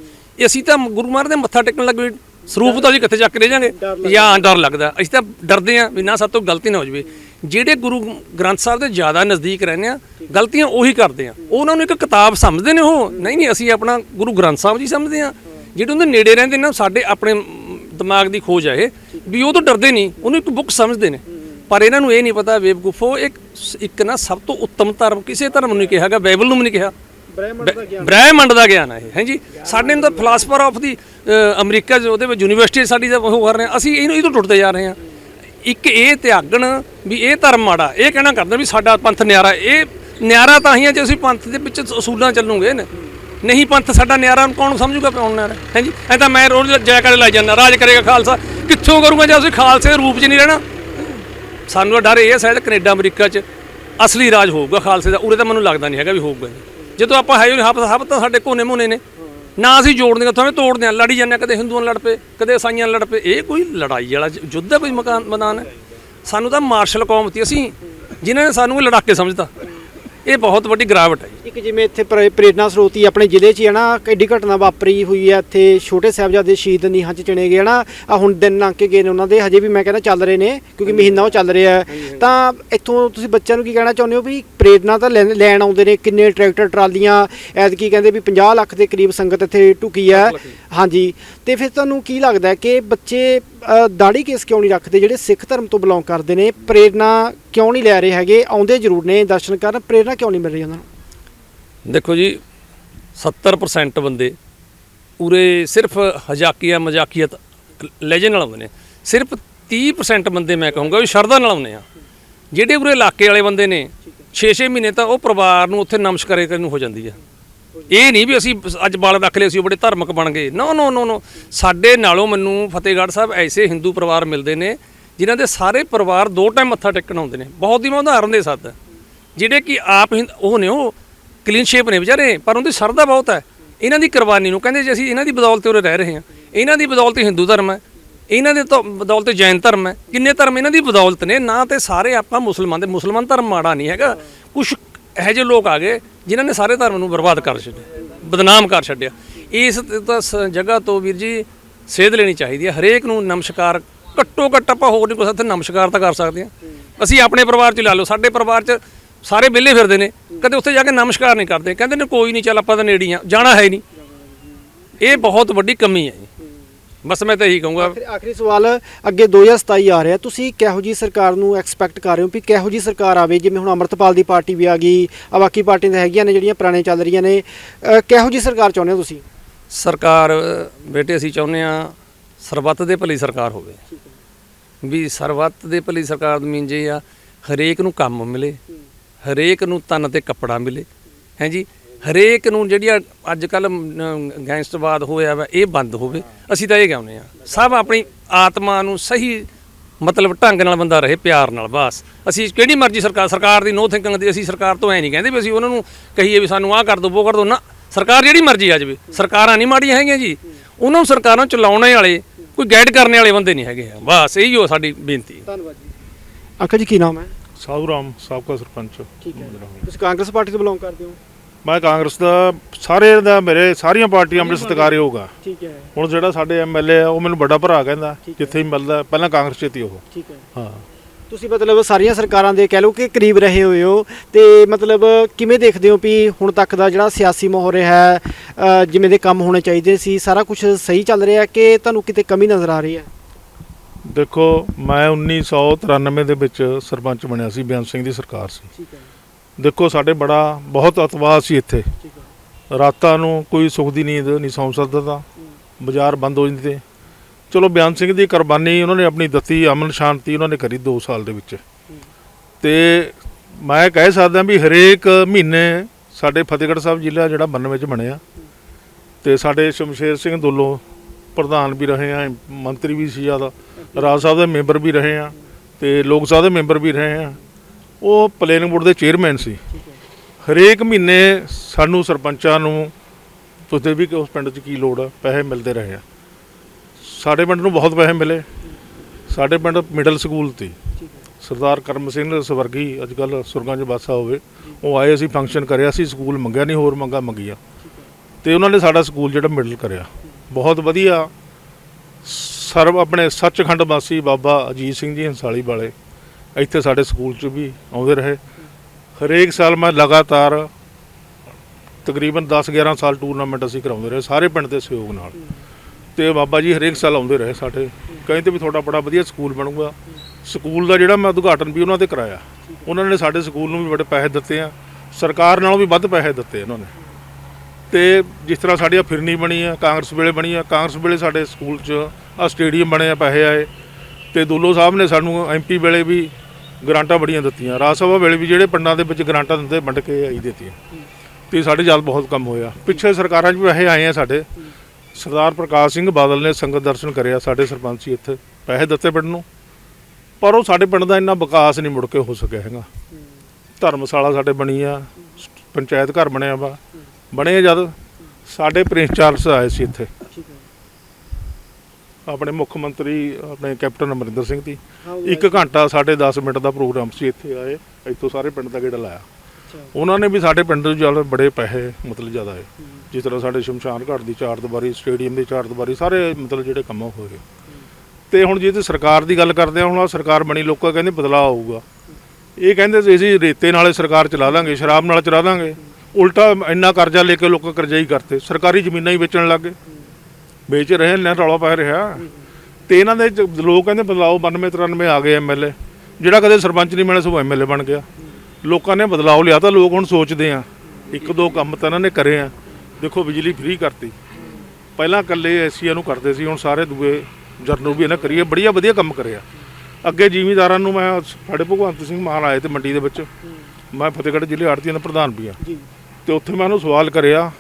ਅਸੀਂ ਤਾਂ ਗੁਰੂ ਮਹਾਰਾਜ ਦੇ ਮੱਥਾ ਟੇਕਣ ਲੱਗੇ ਸਰੂਪ ਤਾਂ ਅਸੀਂ ਕਿੱਥੇ ਚੱਕ ਲੈ ਜਾਾਂਗੇ। ਜਾਂ ਡਰ ਲੱਗਦਾ। ਅਸੀਂ ਤਾਂ ਡਰਦੇ ਆ ਵੀ ਨਾ ਸਾਡੇ ਤੋਂ ਗਲਤੀ ਨਾ ਹੋ ਜਾਵੇ। ਜਿਹੜੇ ਗੁਰੂ ਗ੍ਰੰਥ ਸਾਹਿਬ ਦੇ ਜ਼ਿਆਦਾ ਨਜ਼ਦੀਕ ਰਹਿੰਦੇ ਆ ਗਲਤੀਆਂ ਉਹੀ ਕਰਦੇ ਆ। ਉਹਨਾਂ ਨੂੰ ਇੱਕ ਕਿਤਾਬ ਸਮਝਦੇ ਨੇ ਉਹ। ਨਹੀਂ ਨਹੀਂ ਅਸੀਂ ਆਪਣਾ ਗੁਰੂ ਗ੍ਰੰਥ ਸਾਹਿਬ ਜੀ ਸਮਝਦੇ ਆ। ਜਿਹੜੇ ਉਹਦੇ ਨੇੜੇ ਰਹਿੰਦੇ ਨੇ ਸਾਡੇ ਆਪਣੇ ਦਿਮਾਗ ਦੀ ਖੋਜ ਆ ਇਹ। ਵੀ ਉਹ ਤੋਂ ਡਰਦੇ ਨਹੀਂ ਉਹਨੂੰ ਇੱਕ ਬੁੱਕ ਸਮਝਦੇ ਨੇ। ਪਰ ਇਹਨਾਂ ਨੂੰ ਇਹ ਨਹੀਂ ਪਤਾ ਬੇਵਕੂਫੋ ਇੱਕ ਇੱਕ ਨਾ ਸਭ ਤੋਂ ਉੱਤਮ ਧਰਮ ਕਿਸੇ ਧਰਮ ਨੂੰ ਨਹੀਂ ਕਿਹਾਗਾ ਬਾਈਬਲ ਨੂੰ ਵੀ ਨਹੀਂ ਕਿਹਾ। ਬ੍ਰਹਿਮੰਡ ਦਾ ਗਿਆਨ। ਹੈ ਇਹ ਹਾਂਜੀ ਸਾਡੇ ਨੂੰ ਤਾਂ ਫਿਲਾਸਫਰ ਆਫ ਦੀ ਅਮਰੀਕਾ ਜੋ ਉਹਦੇ ਵਿੱਚ ਯੂਨੀਵਰਸਿਟੀ ਸਾਡੀ ਦਾ ਉਹ ਕਰ ਰਹੇ ਅਸੀਂ ਇਹਨੂੰ ਇਹ ਤੋਂ ਟੁੱਟਦੇ ਜਾ ਰਹੇ ਹਾਂ। ਇੱਕ ਇਹ ਤਿਆਗਣ ਵੀ ਇਹ ਧਰਮ ਮਾੜਾ, ਇਹ ਕਹਿਣਾ ਕਰਦਾ ਵੀ ਸਾਡਾ ਪੰਥ ਨਿਆਰਾ, ਇਹ ਨਿਆਰਾ ਤਾਂ ਹੀ ਹੈ ਜੇ ਅਸੀਂ ਪੰਥ ਦੇ ਵਿੱਚ ਅਸੂਲਾਂ ਚੱਲੂਗੇ ਨਾ। ਨਹੀਂ ਪੰਥ ਸਾਡਾ ਨਿਆਰਾ, ਕੌਣ ਸਮਝੂਗਾ ਕੌਣ ਨਿਆਰਾ ਹਾਂਜੀ ਐ ਤਾਂ ਮੈਂ ਰੋਜ਼ ਜੈਕਾਰੇ ਲਾਈ ਜਾਂਦਾ, ਰਾਜ ਕਰੇਗਾ ਖਾਲਸਾ। ਕਿੱਥੋਂ ਕਰੂੰਗਾ ਜੇ ਅਸੀਂ ਖਾਲਸੇ ਦੇ ਰੂਪ 'ਚ ਨਹੀਂ ਰਹਿਣਾ? ਸਾਨੂੰ ਤਾਂ ਡਰ ਇਹ ਹੈ ਸ਼ਾਇਦ ਕੈਨੇਡਾ, ਅਮਰੀਕਾ 'ਚ ਅਸਲੀ ਰਾਜ ਹੋਊਗਾ ਖਾਲਸੇ ਦਾ, ਉਰੇ ਤਾਂ ਮੈਨੂੰ ਲੱਗਦਾ ਨਹੀਂ ਹੈਗਾ ਵੀ ਹੋਊਗਾ ਜਦੋਂ ਆਪਾਂ ਹੈ ਹੱਬ ਹੱਬ ਤਾਂ ਸਾਡੇ ਕੋਨੇ ਮੋਨੇ ਨੇ। ਨਾ ਅਸੀਂ ਜੋੜਦੇ ਉੱਥੋਂ ਤੋੜਦੇ ਆ ਲੜੀ ਜਾਂਦੇ ਹਾਂ, ਕਦੇ ਹਿੰਦੂਆਂ ਲੜ ਪਏ ਕਦੇ ਇਸਾਈਆਂ ਲੜ ਪਏ। ਇਹ ਕੋਈ ਲੜਾਈ ਵਾਲਾ ਯੁੱਧ ਹੈ ਕੋਈ ਮਕਾਨ ਮੈਦਾਨ ਹੈ? ਸਾਨੂੰ ਤਾਂ ਮਾਰਸ਼ਲ ਕੌਮ ਸੀ ਅਸੀਂ ਜਿਨ੍ਹਾਂ ਨੇ ਸਾਨੂੰ ਲੜਾਕੇ ਸਮਝਦਾ ਇਹ ਬਹੁਤ ਵੱਡੀ ਗਿਰਾਵਟ ਹੈ ਇੱਕ ਜਿਵੇਂ ਇੱਥੇ ਪ੍ਰੇ- ਪ੍ਰੇਰਨਾ ਸਰੋਤੀ ਆਪਣੇ ਜ਼ਿਲ੍ਹੇ 'ਚ ਹੀ ਹੈ ਨਾ ਐਡੀ ਘਟਨਾ ਵਾਪਰੀ ਹੋਈ ਹੈ ਇੱਥੇ ਛੋਟੇ ਸਾਹਿਬਜ਼ਾਦੇ ਸ਼ਹੀਦ ਨੀਹਾਂ 'ਚ ਚਿਣੇ ਗਏ ਨਾ ਆ ਹੁਣ ਦਿਨ ਲੰਘ ਕੇ ਗਏ ਨੇ ਉਹਨਾਂ ਦੇ ਹਜੇ ਵੀ ਮੈਂ ਕਹਿੰਦਾ ਚੱਲ ਰਹੇ ਨੇ ਕਿਉਂਕਿ ਮਹੀਨਾ ਉਹ ਚੱਲ ਰਿਹਾ ਹੈ। ਤਾਂ ਇੱਥੋਂ ਤੁਸੀਂ ਬੱਚਿਆਂ ਨੂੰ ਕੀ ਕਹਿਣਾ ਚਾਹੁੰਦੇ ਹੋ ਵੀ ਪ੍ਰੇਰਨਾ ਤਾਂ ਲੈਣ ਲੈਣ ਆਉਂਦੇ ਨੇ ਕਿੰਨੇ ਟਰੈਕਟਰ ਟਰਾਲੀਆਂ ਐਤਕੀ ਕਹਿੰਦੇ ਵੀ 50 ਲੱਖ ਦੇ ਕਰੀਬ ਸੰਗਤ ਇੱਥੇ ਢੁਕੀ ਹੈ। ਹਾਂਜੀ। ਤੇ ਫਿਰ ਤੁਹਾਨੂੰ ਕੀ ਲੱਗਦਾ ਹੈ ਕਿ ਬੱਚੇ ਦਾੜੀ ਕੇਸ ਕਿਉਂ ਨਹੀਂ ਰੱਖਦੇ? ਜਿਹੜੇ ਸਿੱਖ ਧਰਮ ਤੋਂ ਬਿਲੋਂਗ ਕਰਦੇ ਨੇ ਪ੍ਰੇਰਨਾ ਕਿਉਂ ਨਹੀਂ ਲੈ ਰਹੇ ਹੈਗੇ? ਆਉਂਦੇ ਜ਼ਰੂਰ ਨੇ, ਦਰਸ਼ਨ ਕਰਨ ਪ੍ਰੇਰਨਾ ਕਿਉਂ ਨਹੀਂ ਮਿਲ ਰਹੀ ਉਹਨਾਂ ਨੂੰ? ਦੇਖੋ ਜੀ 70% ਬੰਦੇ ਉਰੇ ਸਿਰਫ ਹਜ਼ਾਕੀਆ ਮਜ਼ਾਕੀਅਤ ਲਹਿਜੇ ਨਾਲ ਆਉਂਦੇ ਨੇ। ਸਿਰਫ 30% ਬੰਦੇ ਮੈਂ ਕਹੂੰਗਾ ਵੀ ਸ਼ਰਧਾ ਨਾਲ ਆਉਂਦੇ ਆ। ਜਿਹੜੇ ਉਰੇ ਇਲਾਕੇ ਵਾਲੇ ਬੰਦੇ ਨੇ 6-6 ਮਹੀਨੇ ਤਾਂ ਉਹ ਪਰਿਵਾਰ ਨੂੰ ਉੱਥੇ ਨਮਸਕਾਰੇ ਕਰਨ ਨੂੰ ਹੋ ਜਾਂਦੀ ਹੈ ਇਹ ਨਹੀਂ ਵੀ ਅਸੀਂ ਅੱਜ ਬਾਲ ਰੱਖ ਲਏ, ਅਸੀਂ ਉਹ ਬੜੇ ਧਾਰਮਿਕ ਬਣ ਗਏ। ਨੋ ਨੋ ਨੋ ਨੋ ਸਾਡੇ ਨਾਲੋਂ ਮੈਨੂੰ ਫਤਿਹਗੜ੍ਹ ਸਾਹਿਬ ਐਸੇ ਹਿੰਦੂ ਪਰਿਵਾਰ ਮਿਲਦੇ ਨੇ, ਜਿਨ੍ਹਾਂ ਦੇ ਸਾਰੇ ਪਰਿਵਾਰ ਦੋ ਟਾਈਮ ਮੱਥਾ ਟੇਕਣ ਆਉਂਦੇ ਨੇ। ਬਹੁਤ ਹੀ ਮੈਂ ਉਦਾਹਰਨ ਦੇ ਸਕਦਾ ਜਿਹੜੇ ਕਿ ਆਪ ਹਿੰਦ- ਉਹ ਨੇ ਉਹ, ਕਲੀਨ ਸ਼ੇਪ ਨੇ ਵਿਚਾਰੇ, ਪਰ ਉਹਦੀ ਸਰਦਾ ਬਹੁਤ ਹੈ। ਇਹਨਾਂ ਦੀ ਕੁਰਬਾਨੀ ਨੂੰ ਕਹਿੰਦੇ ਜੇ ਅਸੀਂ ਇਹਨਾਂ ਦੀ ਬਦੌਲਤ ਉਰੇ ਰਹਿ ਰਹੇ ਹਾਂ। ਇਹਨਾਂ ਦੀ ਬਦੌਲਤ ਹਿੰਦੂ ਧਰਮ ਹੈ। ਇਹਨਾਂ ਦੇ ਤੋਂ, ਬਦੌਲਤ ਜੈਨ ਧਰਮ ਹੈ। ਕਿੰਨੇ ਧਰਮ ਇਹਨਾਂ ਦੀ ਬਦੌਲਤ ਨੇ? ਨਾ ਤੇ ਸਾਰੇ ਆਪਾਂ ਮੁਸਲਮਾਨ ਦੇ, ਮੁਸਲਮਾਨ ਧਰਮ ਮਾੜਾ ਨਹੀਂ ਹੈਗਾ। ਕੁਝ ਇਹੋ ਜਿਹੇ ਲੋਕ ਆ ਗਏ ਜਿਨ੍ਹਾਂ ਨੇ ਸਾਰੇ ਧਰਮ ਨੂੰ ਬਰਬਾਦ ਕਰ ਛੱਡਿਆ, ਬਦਨਾਮ ਕਰ ਛੱਡਿਆ। ਇਸ ਤਾਂ ਸ- ਜਗ੍ਹਾ ਤੋਂ ਵੀਰ ਜੀ ਸੇਧ ਲੈਣੀ ਚਾਹੀਦੀ ਹੈ। ਹਰੇਕ ਨੂੰ ਨਮਸਕਾਰ ਘੱਟੋ ਘੱਟ ਆਪਾਂ ਹੋਰ ਨਹੀਂ ਕੁਛ ਇੱਥੇ ਨਮਸਕਾਰ ਤਾਂ ਕਰ ਸਕਦੇ ਹਾਂ। ਅਸੀਂ ਆਪਣੇ ਪਰਿਵਾਰ 'ਚ ਲਾ ਲਓ, ਸਾਡੇ ਪਰਿਵਾਰ 'ਚ ਸਾਰੇ ਵਿਹਲੇ ਫਿਰਦੇ ਨੇ, ਕਦੇ ਉੱਥੇ ਜਾ ਕੇ ਨਮਸਕਾਰ ਨਹੀਂ ਕਰਦੇ, ਕਹਿੰਦੇ ਨੇ ਕੋਈ ਨਹੀਂ, ਚੱਲ ਆਪਾਂ ਤਾਂ ਨੇੜੇ ਹੀ ਆ ਜਾਣਾ ਹੈ ਹੀ ਨਹੀਂ। ਇਹ ਬਹੁਤ ਵੱਡੀ ਕਮੀ ਹੈ ਜੀ। ਬਸ ਮੈਂ ਤਾਂ ਇਹੀ ਕਹੂੰਗਾ। ਆਖਰੀ ਆਖਰੀ ਸਵਾਲ ਅੱਗੇ 2027 ਆ ਰਿਹਾ ਤੁਸੀਂ ਕਿਹੋ ਜੀ ਸਰਕਾਰ ਨੂੰ ਐਕਸਪੈਕਟ ਕਰ ਰਹੇ ਹੋ ਵੀ ਕਿਹੋ ਜੀ ਸਰਕਾਰ ਆਵੇ? ਜਿਵੇਂ ਹੁਣ ਅਮਰਤਪਾਲ ਦੀ ਪਾਰਟੀ ਵੀ ਆ ਗਈ ਆ ਬਾਕੀ ਪਾਰਟੀਆਂ ਤਾਂ ਹੈਗੀਆਂ ਨੇ ਜਿਹੜੀਆਂ ਪੁਰਾਣੇ ਚੱਲ ਰਹੀਆਂ ਨੇ ਕਿਹੋ ਜੀ ਸਰਕਾਰ ਚਾਹੁੰਦੇ ਹੋ ਤੁਸੀਂ? ਸਰਕਾਰ ਬੇਟੇ ਅਸੀਂ ਚਾਹੁੰਦੇ ਆ ਸਰਬੱਤ ਦੇ ਭਲੀ ਸਰਕਾਰ ਹੋਵੇ। ਵੀ ਸਰਬੱਤ ਦੇ ਭਲੀ ਸਰਕਾਰ ਦਾ ਮੀਨ ਜੇ ਆ ਹਰੇਕ ਨੂੰ ਕੰਮ ਮਿਲੇ ਹਰੇਕ ਨੂੰ ਤਨ ਤੇ ਕੱਪੜਾ ਮਿਲੇ। ਹੈ ਜੀ? ਹਰੇਕ ਨੂੰ ਜਿਹੜੀਆਂ ਅੱਜ ਕੱਲ ਗੈਂਗਸਟਰਵਾਦ ਹੋਇਆ ਵਾ ਇਹ ਬੰਦ ਹੋਵੇ। ਅਸੀਂ ਤਾਂ ਇਹ ਕਹਿੰਦੇ ਆ ਸਭ ਆਪਣੀ ਆਤਮਾ ਨੂੰ ਸਹੀ ਮਤਲਬ ਢੰਗ ਨਾਲ ਬੰਦਾ ਰਹੇ ਪਿਆਰ ਨਾਲ ਬਸ। ਅਸੀਂ ਕਿਹੜੀ ਮਰਜ਼ੀ ਸਰਕਾਰ ਸਰਕਾਰ ਦੀ ਨੋ ਥਿੰਕਿੰਗ ਦੀ ਅਸੀਂ ਸਰਕਾਰ ਤੋਂ ਐ ਨਹੀਂ ਕਹਿੰਦੇ ਵੀ ਅਸੀਂ ਉਹਨਾਂ ਨੂੰ ਕਹੀਏ ਵੀ ਸਾਨੂੰ ਆਹ ਕਰ ਦਿਓ ਉਹ ਕਰ ਦਿਓ ਨਾ ਸਰਕਾਰ ਜਿਹੜੀ ਮਰਜ਼ੀ ਆ ਜਾਵੇ ਸਰਕਾਰਾਂ ਨਹੀਂ ਮਾੜੀਆਂ ਹੈਗੀਆਂ ਜੀ। ਉਹਨਾਂ ਨੂੰ ਸਰਕਾਰਾਂ ਚਲਾਉਣੇ ਵਾਲੇ ਕੋਈ ਗਾਈਡ ਕਰਨ ਵਾਲੇ ਬੰਦੇ ਨਹੀਂ ਹੈਗੇ ਬਸ ਇਹੀ ਹੋ ਸਾਡੀ ਬੇਨਤੀ ਧੰਨਵਾਦ ਜੀ। ਅੰਕਲ ਜੀ ਕੀ ਨਾਮ ਹੈ? ਸਾਧੂ ਰਾਮ ਸਾਬਕਾ ਸਰਪੰਚ। ਠੀਕ ਹੈ। ਤੁਸੀਂ ਕਾਂਗਰਸ ਪਾਰਟੀ ਤੋਂ ਬਿਲੋਂਗ ਕਰਦੇ ਹੋ? ਮੈਂ ਕਾਂਗਰਸ ਦਾ ਸਾਰੇ ਦਾ ਮੇਰੇ ਸਾਰੀਆਂ ਪਾਰਟੀਆਂ ਅੰਮ੍ਰਿਤ ਸਤਿਕਾਰਯੋਗ ਆ। ਠੀਕ ਹੈ। ਹੁਣ ਜਿਹੜਾ ਸਾਡੇ ਐਮਐਲਏ ਆ ਉਹ ਮੈਨੂੰ ਵੱਡਾ ਭਰਾ ਕਹਿੰਦਾ ਜਿੱਥੇ ਵੀ ਮਿਲਦਾ ਪਹਿਲਾਂ ਕਾਂਗਰਸ 'ਚ ਤੀ ਉਹ। ਠੀਕ ਹੈ। ਹਾਂ। ਤੁਸੀਂ ਮਤਲਬ ਸਾਰੀਆਂ ਸਰਕਾਰਾਂ ਦੇ ਕਹਿ ਲਓ ਕਿ ਕਰੀਬ ਰਹੇ ਹੋਏ ਹੋ ਤੇ ਮਤਲਬ ਕਿਵੇਂ ਦੇਖਦੇ ਹੋ ਵੀ ਹੁਣ ਤੱਕ ਦਾ ਜਿਹੜਾ ਸਿਆਸੀ ਮਾਹੌਲ ਰਿਹਾ ਹੈ ਅ, ਜਿਵੇਂ ਦੇ ਕੰਮ ਹੋਣੇ ਚਾਹੀਦੇ ਸੀ ਸਾਰਾ ਕੁਝ ਸਹੀ ਚੱਲ ਰਿਹਾ ਹੈ ਕਿ ਤੁਹਾਨੂੰ ਕਿਤੇ ਕਮੀ ਨਜ਼ਰ ਆ ਰਹੀ ਹੈ? ਦੇਖੋ ਮੈਂ 1993 ਦੇ ਵਿੱਚ ਸਰਪੰਚ ਬਣਿਆ ਸੀ ਬਿਆਨ ਸਿੰਘ ਦੀ ਸਰਕਾਰ ਸੀ। ਠੀਕ ਹੈ। ਦੇਖੋ, ਸਾਡੇ ਬੜਾ ਬਹੁਤ ਅਤਵਾਦ ਸੀ ਇੱਥੇ। ਰਾਤਾਂ ਨੂੰ ਕੋਈ ਸੁੱਖ ਦੀ ਨੀਂਦ ਨਹੀਂ ਸੌਂ ਸਕਦਾ ਤਾ ਬਾਜ਼ਾਰ ਬੰਦ ਹੋ ਜਾਂਦੇ ਚਲੋ, ਬਿਆਨ ਸਿੰਘ ਦੀ ਕੁਰਬਾਨੀ ਉਹਨਾਂ ਨੇ ਆਪਣੀ ਦਿੱਤੀ, ਅਮਨ ਸ਼ਾਂਤੀ ਉਹਨਾਂ ਨੇ ਕਰੀ 2 ਸਾਲ ਦੇ ਵਿੱਚ। ਤੇ ਮੈਂ ਕਹਿ ਸਕਦਾ ਵੀ ਹਰੇਕ ਮਹੀਨੇ ਸਾਡੇ ਫਤਿਹਗੜ੍ਹ ਸਾਹਿਬ ਜ਼ਿਲ੍ਹਾ ਜਿਹੜਾ ਬੰਨ ਵਿੱਚ ਬਣਿਆ। ਤੇ ਸਾਡੇ ਸ਼ਮਸ਼ੇਰ ਸਿੰਘ ਦੁੱਲੋਂ ਪ੍ਰਧਾਨ ਵੀ ਰਹੇ ਆ, ਮੰਤਰੀ ਵੀ ਸੀ ਜ਼ਿਆਦਾ, ਰਾਜ ਸਾਹਿਬ ਦੇ ਮੈਂਬਰ ਵੀ ਰਹੇ ਆ, ਤੇ ਲੋਕ ਸਭਾ ਦੇ ਮੈਂਬਰ ਵੀ ਰਹੇ ਆ। ਉਹ ਪਲੇਨਿੰਗ ਬੋਰਡ ਦੇ ਚੇਅਰਮੈਨ ਸੀ। ਹਰੇਕ ਮਹੀਨੇ ਸਾਨੂੰ ਸਰਪੰਚਾਂ ਨੂੰ ਪੁੱਛਦੇ ਵੀ ਕਿ ਉਸ ਪਿੰਡ 'ਚ ਕੀ ਲੋੜ ਆ, ਪੈਸੇ ਮਿਲਦੇ ਰਹੇ ਆ। ਸਾਡੇ ਪਿੰਡ ਨੂੰ ਬਹੁਤ ਪੈਸੇ ਮਿਲੇ। ਸਾਡੇ ਪਿੰਡ ਮਿਡਲ ਸਕੂਲ ਤੇ ਸਰਦਾਰ ਕਰਮ ਸਿੰਘ ਸਵਰਗੀ ਅੱਜ ਕੱਲ ਸੁਰਗਾਂ 'ਚ ਬਾਸਾ ਹੋਵੇ, ਉਹ ਆਏ ਅਸੀਂ ਫੰਕਸ਼ਨ ਕਰਿਆ ਸੀ, ਸਕੂਲ ਮੰਗਿਆ ਨਹੀਂ, ਹੋਰ ਮੰਗਾ ਮੰਗੀਆਂ। ਤੇ ਉਹਨਾਂ ਨੇ ਸਾਡਾ ਸਕੂਲ ਜਿਹੜਾ ਮਿਡਲ ਕਰਿਆ। ਬਹੁਤ ਵਧੀਆ ਸਰਬ ਆਪਣੇ ਸੱਚਖੰਡ ਵਾਸੀ ਬਾਬਾ ਅਜੀਤ ਸਿੰਘ ਜੀ ਹੰਸਾਲੀ ਵਾਲੇ ਇੱਥੇ ਸਾਡੇ ਸਕੂਲ 'ਚ ਵੀ ਆਉਂਦੇ ਰਹੇ। ਹਰੇਕ ਸਾਲ ਮੈਂ ਲਗਾਤਾਰ ਤਕਰੀਬਨ 10-11 ਸਾਲ ਟੂਰਨਾਮੈਂਟ ਅਸੀਂ ਕਰਾਉਂਦੇ ਰਹੇ, ਸਾਰੇ ਪਿੰਡ ਦੇ ਸਹਿਯੋਗ ਨਾਲ। ਤੇ ਬਾਬਾ ਜੀ ਹਰੇਕ ਸਾਲ ਆਉਂਦੇ ਰਹੇ ਸਾਡੇ। ਕਹਿੰਦੇ ਵੀ ਤੁਹਾਡਾ ਬੜਾ ਵਧੀਆ ਸਕੂਲ ਬਣੂਗਾ। ਸਕੂਲ ਦਾ ਜਿਹੜਾ ਮੈਂ ਉਦਘਾਟਨ ਵੀ ਉਹਨਾਂ ਤੇ ਕਰਾਇਆ। ਉਹਨਾਂ ਨੇ ਸਾਡੇ ਸਕੂਲ ਨੂੰ ਵੀ ਬੜੇ ਪੈਸੇ ਦਿੱਤੇ ਆ। ਸਰਕਾਰ ਨਾਲੋਂ ਵੀ ਵੱਧ ਪੈਸੇ ਦਿੱਤੇ ਉਹਨਾਂ ਨੇ। ਤੇ ਜਿਸ ਤਰ੍ਹਾਂ ਸਾਡੀ ਆਹ ਫਿਰਨੀ ਬਣੀ ਆ, ਕਾਂਗਰਸ ਵੇਲੇ ਬਣੀ ਆ, ਕਾਂਗਰਸ ਵੇਲੇ ਸਾਡੇ ਸਕੂਲ 'ਚ ਆ ਸਟੇਡੀਅਮ ਬਣੇ ਆ, ਪੈਸੇ ਆਏ। ਤੇ ਦੁੱਲੋ ਸਾਹਿਬ ਨੇ ਸਾਨੂੰ ਐਮਪੀ ਵੇਲੇ ਵੀ ਗ੍ਰਾਂਟਾਂ ਬੜੀਆਂ ਦਿੱਤੀਆਂ। ਰਾਜ ਸਭਾ ਵੇਲੇ ਵੀ ਜਿਹੜੇ ਪਿੰਡਾਂ ਦੇ ਵਿੱਚ ਗ੍ਰਾਂਟਾਂ ਦਿੰਦੇ, ਵੰਡ ਕੇ ਆਈ ਦਿੱਤੀਆਂ। ਤੇ ਸਾਡੇ ਜਲ ਬਹੁਤ ਕੰਮ ਹੋਇਆ। ਪਿੱਛੇ ਸਰਕਾਰਾਂ 'ਚ ਵੀ ਪੈਸੇ ਆਏ ਆ ਸਾਡੇ। ਸਰਦਾਰ ਪ੍ਰਕਾਸ਼ ਸਿੰਘ ਬਾਦਲ ਨੇ ਸੰਗਤ ਦਰਸ਼ਨ ਕਰਿਆ ਸਾਡੇ ਸਰਪੰਚ ਸੀ ਇੱਥੇ। ਪੈਸੇ ਦਿੱਤੇ ਪਿੰਡ ਨੂੰ। ਪਰ ਉਹ ਸਾਡੇ ਪਿੰਡ ਦਾ ਇੰਨਾ ਵਿਕਾਸ ਨਹੀਂ ਮੁੜ ਕੇ ਹੋ ਸਕਿਆ ਹੈਗਾ। ਧਰਮਸ਼ਾਲਾ ਸਾਡੇ ਬਣੀ ਆ। ਪੰਚਾਇਤ ਘਰ ਬਣਿਆ ਵਾ। ਬਣੇ ਜਦ ਸਾਡੇ ਪ੍ਰਿੰਸ ਚਾਰਲਸ ਆਏ ਸੀ ਇੱਥੇ। ਆਪਣੇ ਮੁੱਖ ਮੰਤਰੀ ਆਪਣੇ ਕੈਪਟਨ ਅਮਰਿੰਦਰ ਸਿੰਘ ਦੀ ਹਾਂ, ਇੱਕ ਘੰਟਾ ਸਾਡੇ 10 ਮਿੰਟ ਦਾ ਪ੍ਰੋਗਰਾਮ ਸੀ ਇੱਥੇ ਆਏ। ਇੱਥੋਂ ਸਾਰੇ ਪਿੰਡ ਦਾ ਗੇੜਾ ਲਾਇਆ। ਉਹਨਾਂ ਨੇ ਵੀ ਸਾਡੇ ਪਿੰਡ ਨੂੰ ਚੱਲ ਬੜੇ ਪੈਸੇ ਮਤਲਬ ਜ਼ਿਆਦਾ ਹੈ। ਜਿਸ ਤਰ੍ਹਾਂ ਸਾਡੇ ਸ਼ਮਸ਼ਾਨ ਘਾਟ ਦੀ ਚਾਰ ਦੀਵਾਰੀ ਸਟੇਡੀਅਮ ਦੀ ਚਾਰ ਦੀਵਾਰੀ ਸਾਰੇ ਮਤਲਬ ਜਿਹੜੇ ਕੰਮ ਹੋਏ ਤੇ ਹੁਣ ਜੇ ਤੇ ਸਰਕਾਰ ਦੀ ਗੱਲ ਕਰਦੇ ਆ ਹੁਣ ਆਹ ਸਰਕਾਰ ਬਣੀ ਲੋਕਾਂ ਕਹਿੰਦੇ ਬਦਲਾਅ ਆਊਗਾ। ਇਹ ਕਹਿੰਦੇ ਸੀ ਅਸੀਂ ਰੇਤੇ ਨਾਲੇ ਸਰਕਾਰ ਚਲਾ ਦਾਂਗੇ ਸ਼ਰਾਬ ਨਾਲ ਚਲਾ ਦਾਂਗੇ। ਉਲਟਾ ਇੰਨਾ ਕਰਜ਼ਾ ਲੈ ਕੇ ਲੋਕਾਂ ਕਰਜ਼ਾਈ ਕਰਤੇ। ਸਰਕਾਰੀ ਜ਼ਮੀਨਾਂ ਹੀ ਵੇਚਣ ਲੱਗੇ ਵੇਚ ਰਹੇ ਨੇ ਰੌਲਾ ਪੈ ਰਿਹਾ। ਤੇ ਇਹਨਾਂ ਦੇ ਚ- ਲੋਕ ਕਹਿੰਦੇ ਬਦਲਾਓ 92 93 ਆ ਗਏ ਐਮਐਲਏ ਜਿਹੜਾ ਕਦੇ ਸਰਪੰਚ ਨਹੀਂ ਬਣਿਆ ਸੋ ਐਮਐਲਏ ਬਣ ਗਿਆ। ਲੋਕਾਂ ਨੇ ਬਦਲਾਓ ਲਿਆ ਤਾਂ ਲੋਕ ਹੁਣ ਸੋਚਦੇ ਆ ਇੱਕ ਦੋ ਕੰਮ ਤਾਂ ਇਹਨਾਂ ਨੇ ਕਰੇ ਆ। ਦੇਖੋ ਬਿਜਲੀ ਫ੍ਰੀ ਕਰਤੀ। ਪਹਿਲਾਂ ਇਕੱਲੇ ਐਸੀਆਂ ਨੂੰ ਕਰਦੇ ਸੀ ਹੁਣ ਸਾਰੇ ਦੂਏ ਜਰਨਲ ਵੀ ਇਹਨਾਂ ਕਰੀਏ। ਬੜੀਆ ਵਧੀਆ ਕੰਮ ਕਰਿਆ ਅੱਗੇ ਜ਼ਿਮੀਂਦਾਰਾਂ ਨੂੰ ਮੈਂ ਸਾਡੇ ਭਗਵੰਤ ਸਿੰਘ ਮਾਨ ਆਏ ਤੇ ਮੰਡੀ ਦੇ ਵਿੱਚ। ਮੈਂ ਫਤਿਹਗੜ੍ਹ ਜ਼ਿਲ੍ਹੇ ਆੜਤੀਆਂ ਦਾ ਪ੍ਰਧਾਨ ਵੀ ਆ। ਤੇ ਉੱਥੇ ਮੈਂ ਉਹਨੂੰ ਸਵਾਲ ਕਰਿਆ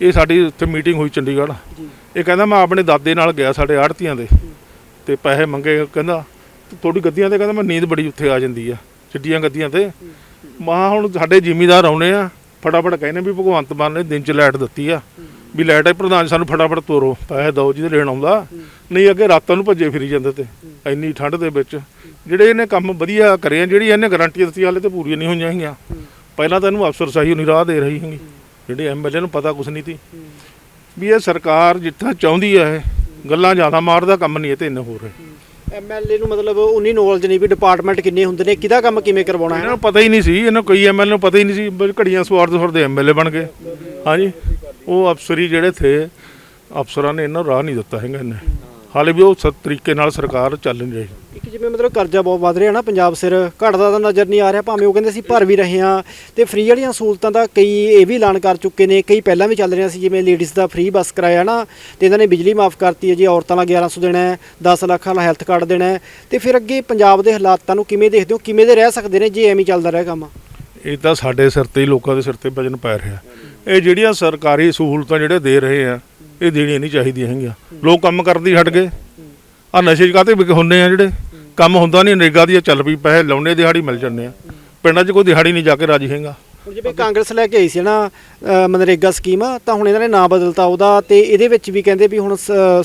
ਇਹ ਸਾਡੀ ਉੱਥੇ ਮੀਟਿੰਗ ਹੋਈ ਚੰਡੀਗੜ੍ਹ। ਇਹ ਕਹਿੰਦਾ ਮੈਂ ਆਪਣੇ ਦਾਦੇ ਨਾਲ ਗਿਆ ਸਾਡੇ ਆੜਤੀਆਂ ਦੇ, ਤੇ ਪੈਸੇ ਮੰਗੇ, ਕਹਿੰਦਾ ਤੁਹਾਡੀ ਗੱਦੀਆਂ ਤੇ ਕਹਿੰਦਾ ਮੈਂ ਨੀਂਦ ਬੜੀ ਉੱਥੇ ਆ ਜਾਂਦੀ ਆ ਛਿੱਡੀਆਂ ਗੱਦੀਆਂ ਤੇ। ਮਾਂ ਹੁਣ ਸਾਡੇ ਜ਼ਿਮੀਦਾਰ ਆਉਣੇ ਆ, ਫਟਾਫਟ ਕਹਿੰਦੇ ਵੀ ਭਗਵੰਤ ਮਾਨ ਨੇ ਦਿਨ ਚ ਲਾਈਟ ਦਿੱਤੀ ਆ, ਵੀ ਲਾਈਟ ਹੈ ਪ੍ਰਧਾਨ ਸਾਨੂੰ ਫਟਾਫਟ ਤੋਰੋ, ਪੈਸੇ ਦਿਓ ਜਿਹਦੇ ਲੈਣ ਆਉਂਦਾ, ਨਹੀਂ ਅੱਗੇ ਰਾਤਾਂ ਨੂੰ ਭੱਜੇ ਫਿਰੀ ਜਾਂਦੇ ਤੇ, ਇੰਨੀ ਠੰਡ ਦੇ ਵਿੱਚ। ਜਿਹੜੇ ਇਹਨੇ ਕੰਮ ਵਧੀਆ ਕਰੇ ਆ, ਜਿਹੜੀ ਇਹਨੇ ਗਾਰੰਟੀ ਦਿੱਤੀ ਹਾਲੇ ਤੇ ਪੂਰੀਆਂ ਨਹੀਂ ਹੋਈਆਂ ਹੈਗੀਆਂ। ਪਹਿਲਾਂ ਤਾਂ ਇਹਨੂੰ ਅਫਸਰਸ਼ਾਹੀ ਨਹੀਂ ਰਾਹ ਦੇ ਰਹੀ ਹੈਗੀ ਜਿਹੜੇ ਐਮਐਲਏ ਨੂੰ ਪਤਾ ਕੁਛ ਨਹੀਂ ਸੀ। ਵੀ ਇਹ ਸਰਕਾਰ ਜਿੱਥਾ ਚਾਹੁੰਦੀ ਹੈ ਗੱਲਾਂ ਜ਼ਿਆਦਾ ਮਾਰਦਾ ਕੰਮ ਨਹੀਂ ਇਹ ਤੇ ਇੰਨੇ ਹੋ। ਰਹੇ ਐਮਐਲਏ ਨੂੰ ਮਤਲਬ ਉਨੀ ਨੌਲੇਜ ਨਹੀਂ ਵੀ ਡਿਪਾਰਟਮੈਂਟ ਕਿੰਨੇ ਹੁੰਦੇ ਨੇ ਕਿਹਦਾ ਕੰਮ ਕਿਵੇਂ ਕਰਵਾਉਣਾ ਇਹਨਾਂ ਨੂੰ ਪਤਾ ਹੀ ਨਹੀਂ ਸੀ ਇਹਨਾਂ ਕਈ ਐਮਐਲਏ ਨੂੰ ਪਤਾ ਹੀ ਨਹੀਂ ਸੀ ਬਸ ਘੜੀਆਂ ਸਵਾਰ ਤੋਂ ਦੇ ਐਮਐਲਏ ਬਣ ਗਏ ਹਾਂਜੀ। ਉਹ ਅਫਸਰੀ ਜਿਹੜੇ ਥੇ ਅਫਸਰਾਂ ਨੇ ਇਹਨਾਂ ਨੂੰ ਰਾਹ ਨਹੀਂ ਦਿੱਤਾ ਹੈਗਾ ਇਹਨੇ। ਹਾਲੇ ਵੀ ਉਹ ਸ ਤਰੀਕੇ ਨਾਲ ਸਰਕਾਰ ਚੱਲ ਨਹੀਂ ਰਹੀ। ਇੱਕ ਜਿਵੇਂ ਮਤਲਬ ਕਰਜ਼ਾ ਬਹੁਤ ਵੱਧ ਰਿਹਾ ਨਾ ਪੰਜਾਬ ਸਿਰ ਘਟਦਾ ਤਾਂ ਨਜ਼ਰ ਨਹੀਂ ਆ ਰਿਹਾ ਭਾਵੇਂ ਉਹ ਕਹਿੰਦੇ ਸੀ ਭਰ ਵੀ ਰਹੇ ਆ ਤੇ ਫ੍ਰੀ ਵਾਲੀਆਂ ਸਹੂਲਤਾਂ ਦਾ ਕਈ ਇਹ ਵੀ ਐਲਾਨ ਕਰ ਚੁੱਕੇ ਨੇ ਕਈ ਪਹਿਲਾਂ ਵੀ ਚੱਲ ਰਹੀਆਂ ਸੀ ਜਿਵੇਂ ਲੇਡੀਜ਼ ਦਾ ਫ੍ਰੀ ਬੱਸ ਕਿਰਾਇਆ ਨਾ ਤੇ ਇਹਨਾਂ ਨੇ ਬਿਜਲੀ ਮਾਫ ਕਰਤੀ ਹੈ ਜੀ ਔਰਤਾਂ ਦਾ 1100 ਦੇਣਾ ਹੈ 10 ਲੱਖ ਵਾਲਾ ਹੈਲਥ ਕਾਰਡ ਦੇਣਾ ਹੈ। ਤੇ ਫਿਰ ਅੱਗੇ ਪੰਜਾਬ ਦੇ ਹਾਲਾਤਾਂ ਨੂੰ ਕਿਵੇਂ ਦੇਖਦੇ ਹੋ ਕਿਵੇਂ ਦੇ ਰਹਿ ਸਕਦੇ ਨੇ ਜੇ ਐਵੇਂ ਚੱਲਦਾ ਰਿਹਾ ਕੰਮ? ਇਹ ਤਾਂ ਸਾਡੇ ਸਿਰ ਤੇ ਹੀ ਲੋਕਾਂ ਦੇ ਸਿਰ ਤੇ ਵਜਨ ਪੈ ਰਿਹਾ। ਇਹ ਜਿਹੜੀਆਂ ਸਰਕਾਰੀ ਸਹੂਲਤਾਂ ਜਿਹੜੇ ਦੇ ਰਹੇ ਆ ਇਹ ਦੇਣੀਆਂ ਨਹੀਂ ਚਾਹੀਦੀਆਂ ਹੈਗੀਆਂ। ਲੋਕ ਕੰਮ ਕਰਦੇ ਹਟ ਗਏ। ਆ ਨਸ਼ੇ ਕਾਤੇ ਵਿਕ ਹੁੰਦੇ ਆ ਜਿਹੜੇ? ਕੰਮ ਹੁੰਦਾ ਨਹੀਂ ਨਰੇਗਾ ਦੀ ਚੱਲ ਪਈ ਪੈਸੇ ਲਾਉਣੇ ਦਿਹਾੜੀ ਮਿਲ ਜਾਂਦੇ ਆ। ਪਿੰਡਾਂ 'ਚ ਕੋਈ ਦਿਹਾੜੀ ਨਹੀਂ ਜਾ ਕੇ ਰਾਜੀ ਹੈਗਾ। ਹੁਣ ਜਿਵੇਂ ਕਾਂਗਰਸ ਲੈ ਕੇ ਆਈ ਸੀ ਨਾ ਮਨਰੇਗਾ ਸਕੀਮ ਤਾਂ ਹੁਣ ਇਹਨਾਂ ਨੇ ਨਾਂ ਬਦਲਤਾ ਉਹਦਾ ਤੇ ਇਹਦੇ ਵਿੱਚ ਵੀ ਕਹਿੰਦੇ ਵੀ ਹੁਣ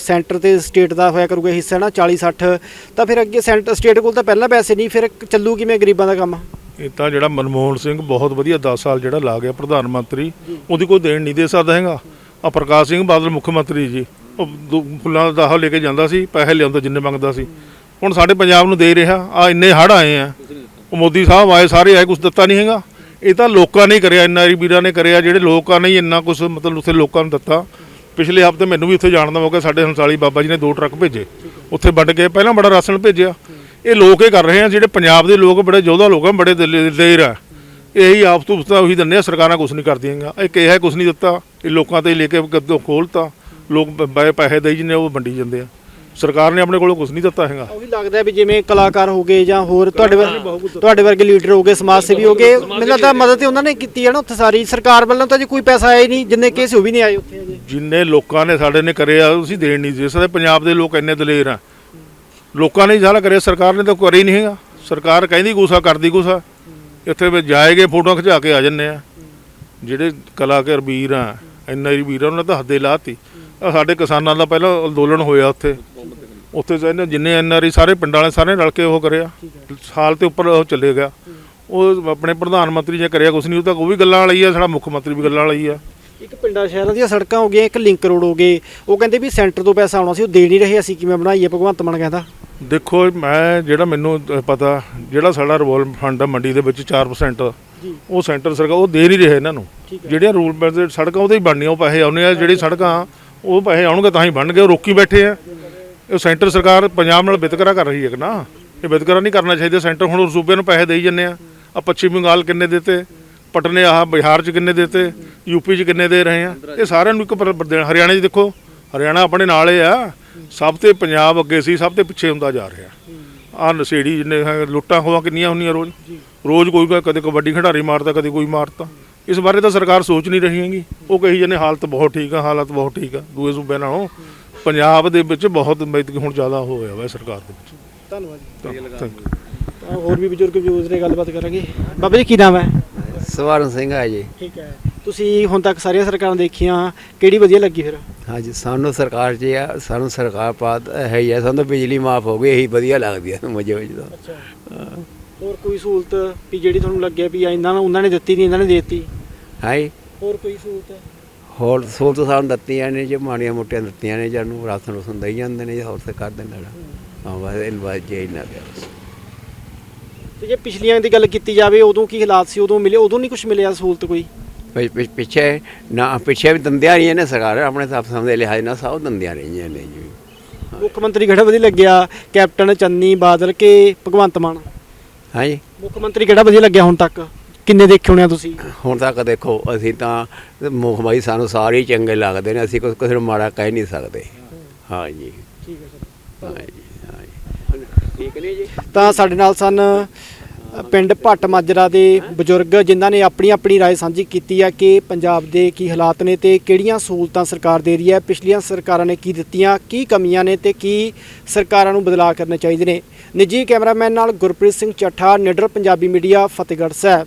ਸੈਂਟਰ ਤੇ ਸਟੇਟ ਦਾ ਹੋਇਆ ਕਰੂਗਾ ਹਿੱਸਾ ਨਾ 40 60 ਤਾਂ ਫਿਰ ਅੱਗੇ ਸੈਂਟਰ ਸਟੇਟ ਕੋਲ ਤਾਂ ਪਹਿਲਾਂ ਪੈਸੇ ਨਹੀਂ ਫਿਰ ਚੱਲੂ ਕਿਵੇਂ ਗਰੀਬਾਂ ਦਾ ਕੰਮ? ਇਹ ਤਾਂ ਜਿਹੜਾ ਮਨਮੋਹਨ ਸਿੰਘ ਬਹੁਤ ਵਧੀਆ 10 ਸਾਲ ਜਿਹੜਾ ਲਾ ਗਿਆ ਪ੍ਰਧਾਨ ਮੰਤਰੀ ਉਹਦੀ ਕੋਈ ਦੇਣ ਨਹੀਂ ਦੇ ਸਕਦਾ ਹੈਗਾ। ਆ ਪ੍ਰਕਾਸ਼ ਸਿੰਘ ਬਾਦਲ ਮੁੱਖ ਮੰਤਰੀ ਜੀ ਉਹ ਦੋ ਫੁੱਲਾਂ ਦਾ ਦਾਹ ਲੈ ਕੇ ਜਾਂਦਾ ਸੀ ਪੈਸੇ ਲਿਆਉਂਦਾ ਜਿੰਨੇ ਮੰਗਦਾ ਸੀ ਹੁਣ ਸਾਡੇ ਪੰਜਾਬ ਨੂੰ ਦੇ ਰਿਹਾ ਆ ਇੰਨੇ ਹੜ ਆਏ ਆ ਉਹ ਮੋਦੀ ਸਾਹਿਬ ਆਏ ਸਾਰੇ ਆਏ ਕੁਝ ਦਿੱਤਾ ਨਹੀਂ ਹੈਗਾ ਇਹ ਤਾਂ ਲੋਕਾਂ ਨੇ ਹੀ ਕਰਿਆ ਇੰਨਾ ਵੀਰਾਂ ਨੇ ਕਰਿਆ ਜਿਹੜੇ ਲੋਕਾਂ ਨੇ ਹੀ ਇੰਨਾ ਕੁਝ ਮਤਲਬ ਉੱਥੇ ਲੋਕਾਂ ਨੂੰ ਦਿੱਤਾ ਪਿਛਲੇ ਹਫ਼ਤੇ ਮੈਨੂੰ ਵੀ ਉੱਥੇ ਜਾਣ ਦਾ ਮੌਕਾ ਸਾਡੇ ਹੰਸਾਲੀ ਬਾਬਾ ਜੀ ਨੇ ਦੋ ਟਰੱਕ ਭੇਜੇ ਉੱਥੇ ਵੰਡ ਕੇ ਪਹਿਲਾਂ ਬੜਾ ਰਾਸ਼ਨ ਭੇਜਿਆ ਇਹ ਲੋਕ ਇਹ ਕਰ ਰਹੇ ਆ ਜਿਹੜੇ ਪੰਜਾਬ ਦੇ ਲੋਕ ਬੜੇ ਯੋਧਾ ਲੋਕ ਆ ਬੜੇ ਦਿਲ- ਦਲੇਰ ਆ ਇਹੀ ਆਪ ਤੋਂ ਤਾਂ ਉਹੀ ਦਿੰਦੇ ਆ ਸਰਕਾਰਾਂ ਕੁਝ ਨਹੀਂ ਕਰਦੀਆਂ। ਇਹ ਕਿਹਾ ਕੁਝ ਨਹੀਂ ਦਿੱਤਾ ਇਹ ਲੋਕਾਂ ਤੇ ਲੈ ਕੇ ਕਦੋਂ ਖੋਲਤਾ। ਲੋਕ ਬ- ਬੈ ਪੈਸੇ ਦੇਈ ਜਿੰਨੇ ਉਹ ਵੰਡੀ ਜਾਂਦੇ ਆ। ਸਰਕਾਰ ਨੇ ਆਪਣੇ ਕੋਲੋਂ ਕੁਝ ਨਹੀਂ ਦਿੱਤਾ ਹੈਗਾ। ਉਹੀ ਲੱਗਦਾ ਵੀ ਜਿਵੇਂ ਕਲਾਕਾਰ ਹੋ ਗਏ ਜਾਂ ਹੋਰ ਤੁਹਾਡੇ ਵਰਗੇ ਤੁਹਾਡੇ ਵਰਗੇ ਲੀਡਰ ਹੋ ਗਏ ਸਮਾਜ ਸੇਵੀ ਹੋ ਗਏ ਮੈਨੂੰ ਲੱਗਦਾ ਮਦਦ ਤੇ ਉਹਨਾਂ ਨੇ ਕੀਤੀ ਹੈ ਨਾ ਉੱਥੇ ਸਾਰੀ। ਸਰਕਾਰ ਵੱਲੋਂ ਤਾਂ ਜੀ ਕੋਈ ਪੈਸਾ ਆਇਆ ਹੀ ਨਹੀਂ ਜਿੰਨੇ ਕੇਸ ਉਹ ਵੀ ਨਹੀਂ ਆਏ ਉੱਥੇ ਅਜੇ ਜਿੰਨੇ ਲੋਕਾਂ ਨੇ ਸਾਡੇ ਨੇ ਕਰਿਆ ਤੁਸੀਂ ਦੇਣ ਨਹੀਂ ਦੇ ਸਕਦੇ ਪੰਜਾਬ ਦੇ ਲੋਕ ਇੰਨੇ ਦਲੇਰ ਆ। ਲੋਕਾਂ ਨੇ ਸਾਰਾ ਕਰਿਆ ਸਰਕਾਰ ਨੇ ਤਾਂ ਕਰਿਆ ਹੀ ਨਹੀਂ ਹੈਗਾ। ਸਰਕਾਰ ਕਹਿੰਦੀ ਗੁੱਸਾ ਕਰਦੀ ਗੁੱਸਾ। ਇੱਥੇ ਵੀ ਜਾਏਗੇ ਫੋਟੋ ਖਿਚਾ ਕੇ ਆ ਜੰਨੇ ਆ। ਜਿਹੜੇ ਕਲਾਕਾਰ ਵੀਰ ਆ, ਇੰਨਾ ਹੀ ਵੀਰ ਆ, ਉਹਨਾਂ ਨੇ ਤਾਂ ਹੱਦੇ ਲਾਤੀ। ਆਹ ਸਾਡੇ ਕਿਸਾਨਾਂ ਦਾ ਪਹਿਲਾਂ ਅੰਦੋਲਨ ਹੋਇਆ ਉੱਥੇ। ਉੱਥੇ ਤਾਂ ਇਹਨੇ ਜਿੰਨੇ ਐਨਆਰਈ ਸਾਰੇ ਪਿੰਡਾਂ ਵਾਲੇ ਸਾਰੇ ਰਲ ਕੇ ਉਹ ਕਰਿਆ। ਸਾਲ ਤੇ ਉੱਪਰ ਉਹ ਚੱਲੇ ਗਿਆ। ਉਹ ਆਪਣੇ ਪ੍ਰਧਾਨ ਮੰਤਰੀ ਨੇ ਕਰਿਆ ਕੁਛ ਨਹੀਂ, ਉਹ ਤਾਂ ਉਹ ਵੀ ਗੱਲਾਂ ਵਾਲੀ ਆ, ਸਾਡਾ ਮੁੱਖ ਮੰਤਰੀ ਵੀ ਗੱਲਾਂ ਵਾਲੀ ਆ। ਇੱਕ ਪਿੰਡਾਂ ਸ਼ਹਿਰਾਂ ਦੀਆਂ ਸੜਕਾਂ ਹੋ ਗਈਆਂ, ਇੱਕ ਲਿੰਕ ਰੋਡ ਹੋ ਗਏ। ਉਹ ਕਹਿੰਦੇ ਵੀ ਸੈਂਟਰ ਤੋਂ ਪੈਸਾ ਆਉਣਾ ਸੀ, ਉਹ ਦੇ ਨਹੀਂ ਰਹੇ, ਅਸੀਂ ਕਿਵੇਂ ਬਣਾਈਏ, ਭਗਵੰਤ ਮਾਨ ਕਹਿੰਦਾ। ਦੇਖੋ ਮੈਂ ਜਿਹੜਾ ਮੈਨੂੰ ਪਤਾ ਜਿਹੜਾ ਸਾਡਾ ਰਿਵੋਲਵ ਫੰਡ ਆ ਮੰਡੀ ਦੇ ਵਿੱਚ 4% ਉਹ ਸੈਂਟਰ ਸਰਕਾਰ ਉਹ ਦੇ ਨਹੀਂ ਰਿਹਾ ਇਹਨਾਂ ਨੂੰ। ਜਿਹੜੀਆਂ ਰੂਲ ਬੈਂਡ ਸੜਕਾਂ ਉਹਦੇ ਹੀ ਬਣਨੀਆਂ ਉਹ ਪੈਸੇ ਆਉਣੇ ਆ ਜਿਹੜੀ ਸੜਕਾਂ ਉਹ ਪੈਸੇ ਆਉਣਗੇ ਤਾਂ ਹੀ ਬਣਨਗੇ ਉਹ ਰੋਕੀ ਬੈਠੇ ਆ। ਇਹ ਸੈਂਟਰ ਸਰਕਾਰ ਪੰਜਾਬ ਨਾਲ ਵਿਤਕਰਾ ਕਰ ਰਹੀ ਹੈ ਕਿ ਨਾ। ਇਹ ਵਿਤਕਰਾ ਨਹੀਂ ਕਰਨਾ ਚਾਹੀਦਾ ਸੈਂਟਰ ਹੁਣ ਸੂਬੇ ਨੂੰ ਪੈਸੇ ਦੇਈ ਜੰਨੇ ਆ। ਆ ਪੱਛਮੀ ਬੰਗਾਲ ਕਿੰਨੇ ਦਿੱਤੇ? ਪਟਨੇ ਆਹ ਬਿਹਾਰ ਚ ਕਿੰਨੇ ਦਿੱਤੇ? ਯੂਪੀ ਚ ਕਿੰਨੇ ਦੇ ਰਹੇ ਆ? ਇਹ ਸਾਰਿਆਂ ਨੂੰ ਇੱਕ ਹਰਿਆਣਾ 'ਚ ਦੇਖੋ ਹਰਿਆਣਾ ਆਪਣੇ ਨਾਲ ਹੀ ਆ। ਸਭ ਤੇ ਪੰਜਾਬ ਅੱਗੇ ਸੀ ਸਭ ਤੇ ਪਿੱਛੇ ਹੁੰਦਾ ਜਾ ਰਿਹਾ। ਆ ਨਸ਼ੇੜੀ ਜਿੰਨੇ ਲੁੱਟਾਂ ਖੋਹਾਂ ਕਿੰਨੀਆਂ ਹੁੰਦੀਆਂ ਰੋਜ਼। ਰੋਜ਼ ਕੋਈ ਕਦੇ ਕਬੱਡੀ ਖਿਡਾਰੀ ਮਾਰਦਾ ਕਦੇ ਕੋਈ ਮਾਰਦਾ ਇਸ ਬਾਰੇ ਤਾਂ ਸਰਕਾਰ ਸੋਚ ਨਹੀਂ ਰਹੀ ਹੈਗੀ। ਉਹ ਕਹੀ ਜਾਂਦੇ ਹਾਲਤ ਬਹੁਤ ਠੀਕ ਆ ਹਾਲਤ ਬਹੁਤ ਠੀਕ ਆ। ਦੂਏ ਸੂਬਿਆਂ ਨਾਲੋਂ ਪੰਜਾਬ ਦੇ ਵਿੱਚ ਬਹੁਤ ਮੈਦਕ ਹੁਣ ਜ਼ਿਆਦਾ ਹੋ ਗਿਆ ਵਾ ਸਰਕਾਰ ਦੇ ਵਿੱਚ। ਧੰਨਵਾਦ ਜੀ। ਹੋਰ ਵੀ ਬਜ਼ੁਰਗ ਵਿਊਜ਼ ਨੇ ਗੱਲਬਾਤ ਕਰਾਂਗੇ। ਬਾਬਾ ਜੀ ਕੀ ਨਾਮ ਹੈ? ਸਵਰਨ ਸਿੰਘ ਹੈ ਜੀ। ਠੀਕ ਹੈ। ਤੁਸੀਂ ਹੁਣ ਤੱਕ ਸਾਰੀਆਂ ਸਰਕਾਰਾਂ ਦੇਖੀਆਂ ਕਿਹੜੀ ਵਧੀਆ ਲੱਗੀ ਫਿਰ? ਹਾਂਜੀ ਸਾਨੂੰ ਸਰਕਾਰ 'ਚ ਆ ਸਾਨੂੰ ਸਰਕਾਰ ਪਾਤ ਹੈ ਹੀ ਆ ਸਾਨੂੰ ਤਾਂ ਬਿਜਲੀ ਮਾਫ ਹੋ ਗਈ ਇਹੀ ਵਧੀਆ ਲੱਗਦੀ ਹੈ ਮੁਝੇ ਵਿੱਚ ਤਾਂ। ਹੋਰ ਕੋਈ ਸਹੂਲਤ ਵੀ ਜਿਹੜੀ ਤੁਹਾਨੂੰ ਲੱਗਿਆ ਵੀ ਇਹਨਾਂ ਨੂੰ ਉਹਨਾਂ ਨੇ ਦਿੱਤੀ ਨਹੀਂ ਇਹਨਾਂ ਨੇ ਦੇ ਦਿੱਤੀ? ਹੈ? ਜੀ ਹੋਰ ਕੋਈ ਸਹੂਲਤ? ਹੋਰ ਸਹੂਲਤ ਸਾਨੂੰ ਦਿੱਤੀਆਂ ਨੇ ਜੇ ਮਾੜੀਆਂ ਮੋਟੀਆਂ ਦਿੱਤੀਆਂ ਨੇ ਜਾਨੂੰ ਰਾਸ਼ਨ ਰੂਸ਼ਨ ਦਈ ਜਾਂਦੇ ਨੇ ਜੀ, ਹੋਰ ਤੇ ਕਰ ਦੇਣਾ ਹਾਂ। ਬਸ ਇਹ ਬਾਤ ਜੇ ਇੰਨਾ ਗਿਆ ਬਸ। ਤੇ ਜੇ ਪਿਛਲੀਆਂ ਦੀ ਗੱਲ ਕੀਤੀ ਜਾਵੇ ਉਦੋਂ ਕੀ ਹਾਲਾਤ ਸੀ? ਉਦੋਂ ਮਿਲੇ ਉਦੋਂ ਨਹੀਂ ਕੁਝ ਮਿਲਿਆ ਸਹੂਲਤ ਕੋਈ? ਪਿ- ਪਿੱਛੇ ਨਾ ਪਿੱਛੇ ਵੀ ਦੰਦਿਆਂ ਰਹੀਆਂ ਨੇ ਸਰਕਾਰ ਆਪਣੇ ਹਿਸਾਬ ਸਮਝਦੇ ਲਿਹਾਜ਼ ਨਾਲ ਸਭ ਦੰਦਿਆਂ ਰਹੀਆਂ ਨੇ ਜੀ। ਮੁੱਖ ਮੰਤਰੀ ਕਿਹੜਾ ਵਧੀਆ ਲੱਗਿਆ? ਕੈਪਟਨ ਚੰਨੀ ਬਾਦਲ ਕੇ ਭਗਵੰਤ ਮਾਨ? ਹਾਂ ਜੀ? ਮੁੱਖ ਮੰਤਰੀ ਕਿਹੜਾ ਵਧੀਆ ਲੱਗਿਆ ਹੁਣ ਤੱਕ? ਕਿੰਨੇ ਦੇਖੇ ਹੋਣੇ ਆ ਤੁਸੀਂ? ਹੁਣ ਤੱਕ ਦੇਖੋ ਅਸੀਂ ਤਾਂ ਮੁਖਬਾਈ ਸਾਨੂੰ ਸਾਰੇ ਹੀ ਚੰਗੇ ਲੱਗਦੇ ਨੇ ਅਸੀਂ ਕੁਛ ਕਿਸੇ ਨੂੰ ਮਾੜਾ ਕਹਿ ਨਹੀਂ ਸਕਦੇ। ਹਾਂ ਜੀ। ਠੀਕ ਹੈ ਸਰ। ਹਾਂ ਜੀ ਹਾਂ ਜੀ। ਠੀਕ ਜੀ? ਤਾਂ ਸਾਡੇ ਨਾਲ ਸਨ ਪਿੰਡ ਭੱਟ ਮਾਜਰਾ ਦੇ ਬਜ਼ੁਰਗ ਜਿਨ੍ਹਾਂ ਨੇ ਆਪਣੀ ਆਪਣੀ رائے ਸਾਂਝੀ ਕੀਤੀ ਹੈ ਕਿ ਪੰਜਾਬ ਦੇ ਕੀ ਹਾਲਾਤ ਨੇ ਤੇ ਕਿਹੜੀਆਂ ਸਹੂਲਤਾਂ ਸਰਕਾਰ ਦੇ ਰਹੀ ਹੈ ਪਿਛਲੀਆਂ ਸਰਕਾਰਾਂ ਨੇ ਕੀ ਦਿੱਤੀਆਂ ਕੀ ਕਮੀਆਂ ਨੇ ਤੇ ਕੀ ਸਰਕਾਰਾਂ ਨੂੰ ਬਦਲਾਅ ਕਰਨੇ ਚਾਹੀਦੇ ਨੇ ਨਿੱਜੀ ਕੈਮਰਾਮੈਨ ਨਾਲ ਗੁਰਪ੍ਰੀਤ ਸਿੰਘ ਚੱਠਾ ਨਿਡਰ ਪੰਜਾਬੀ ਮੀਡੀਆ ਫਤਿਹਗੜ੍ਹ ਸਾਹਿਬ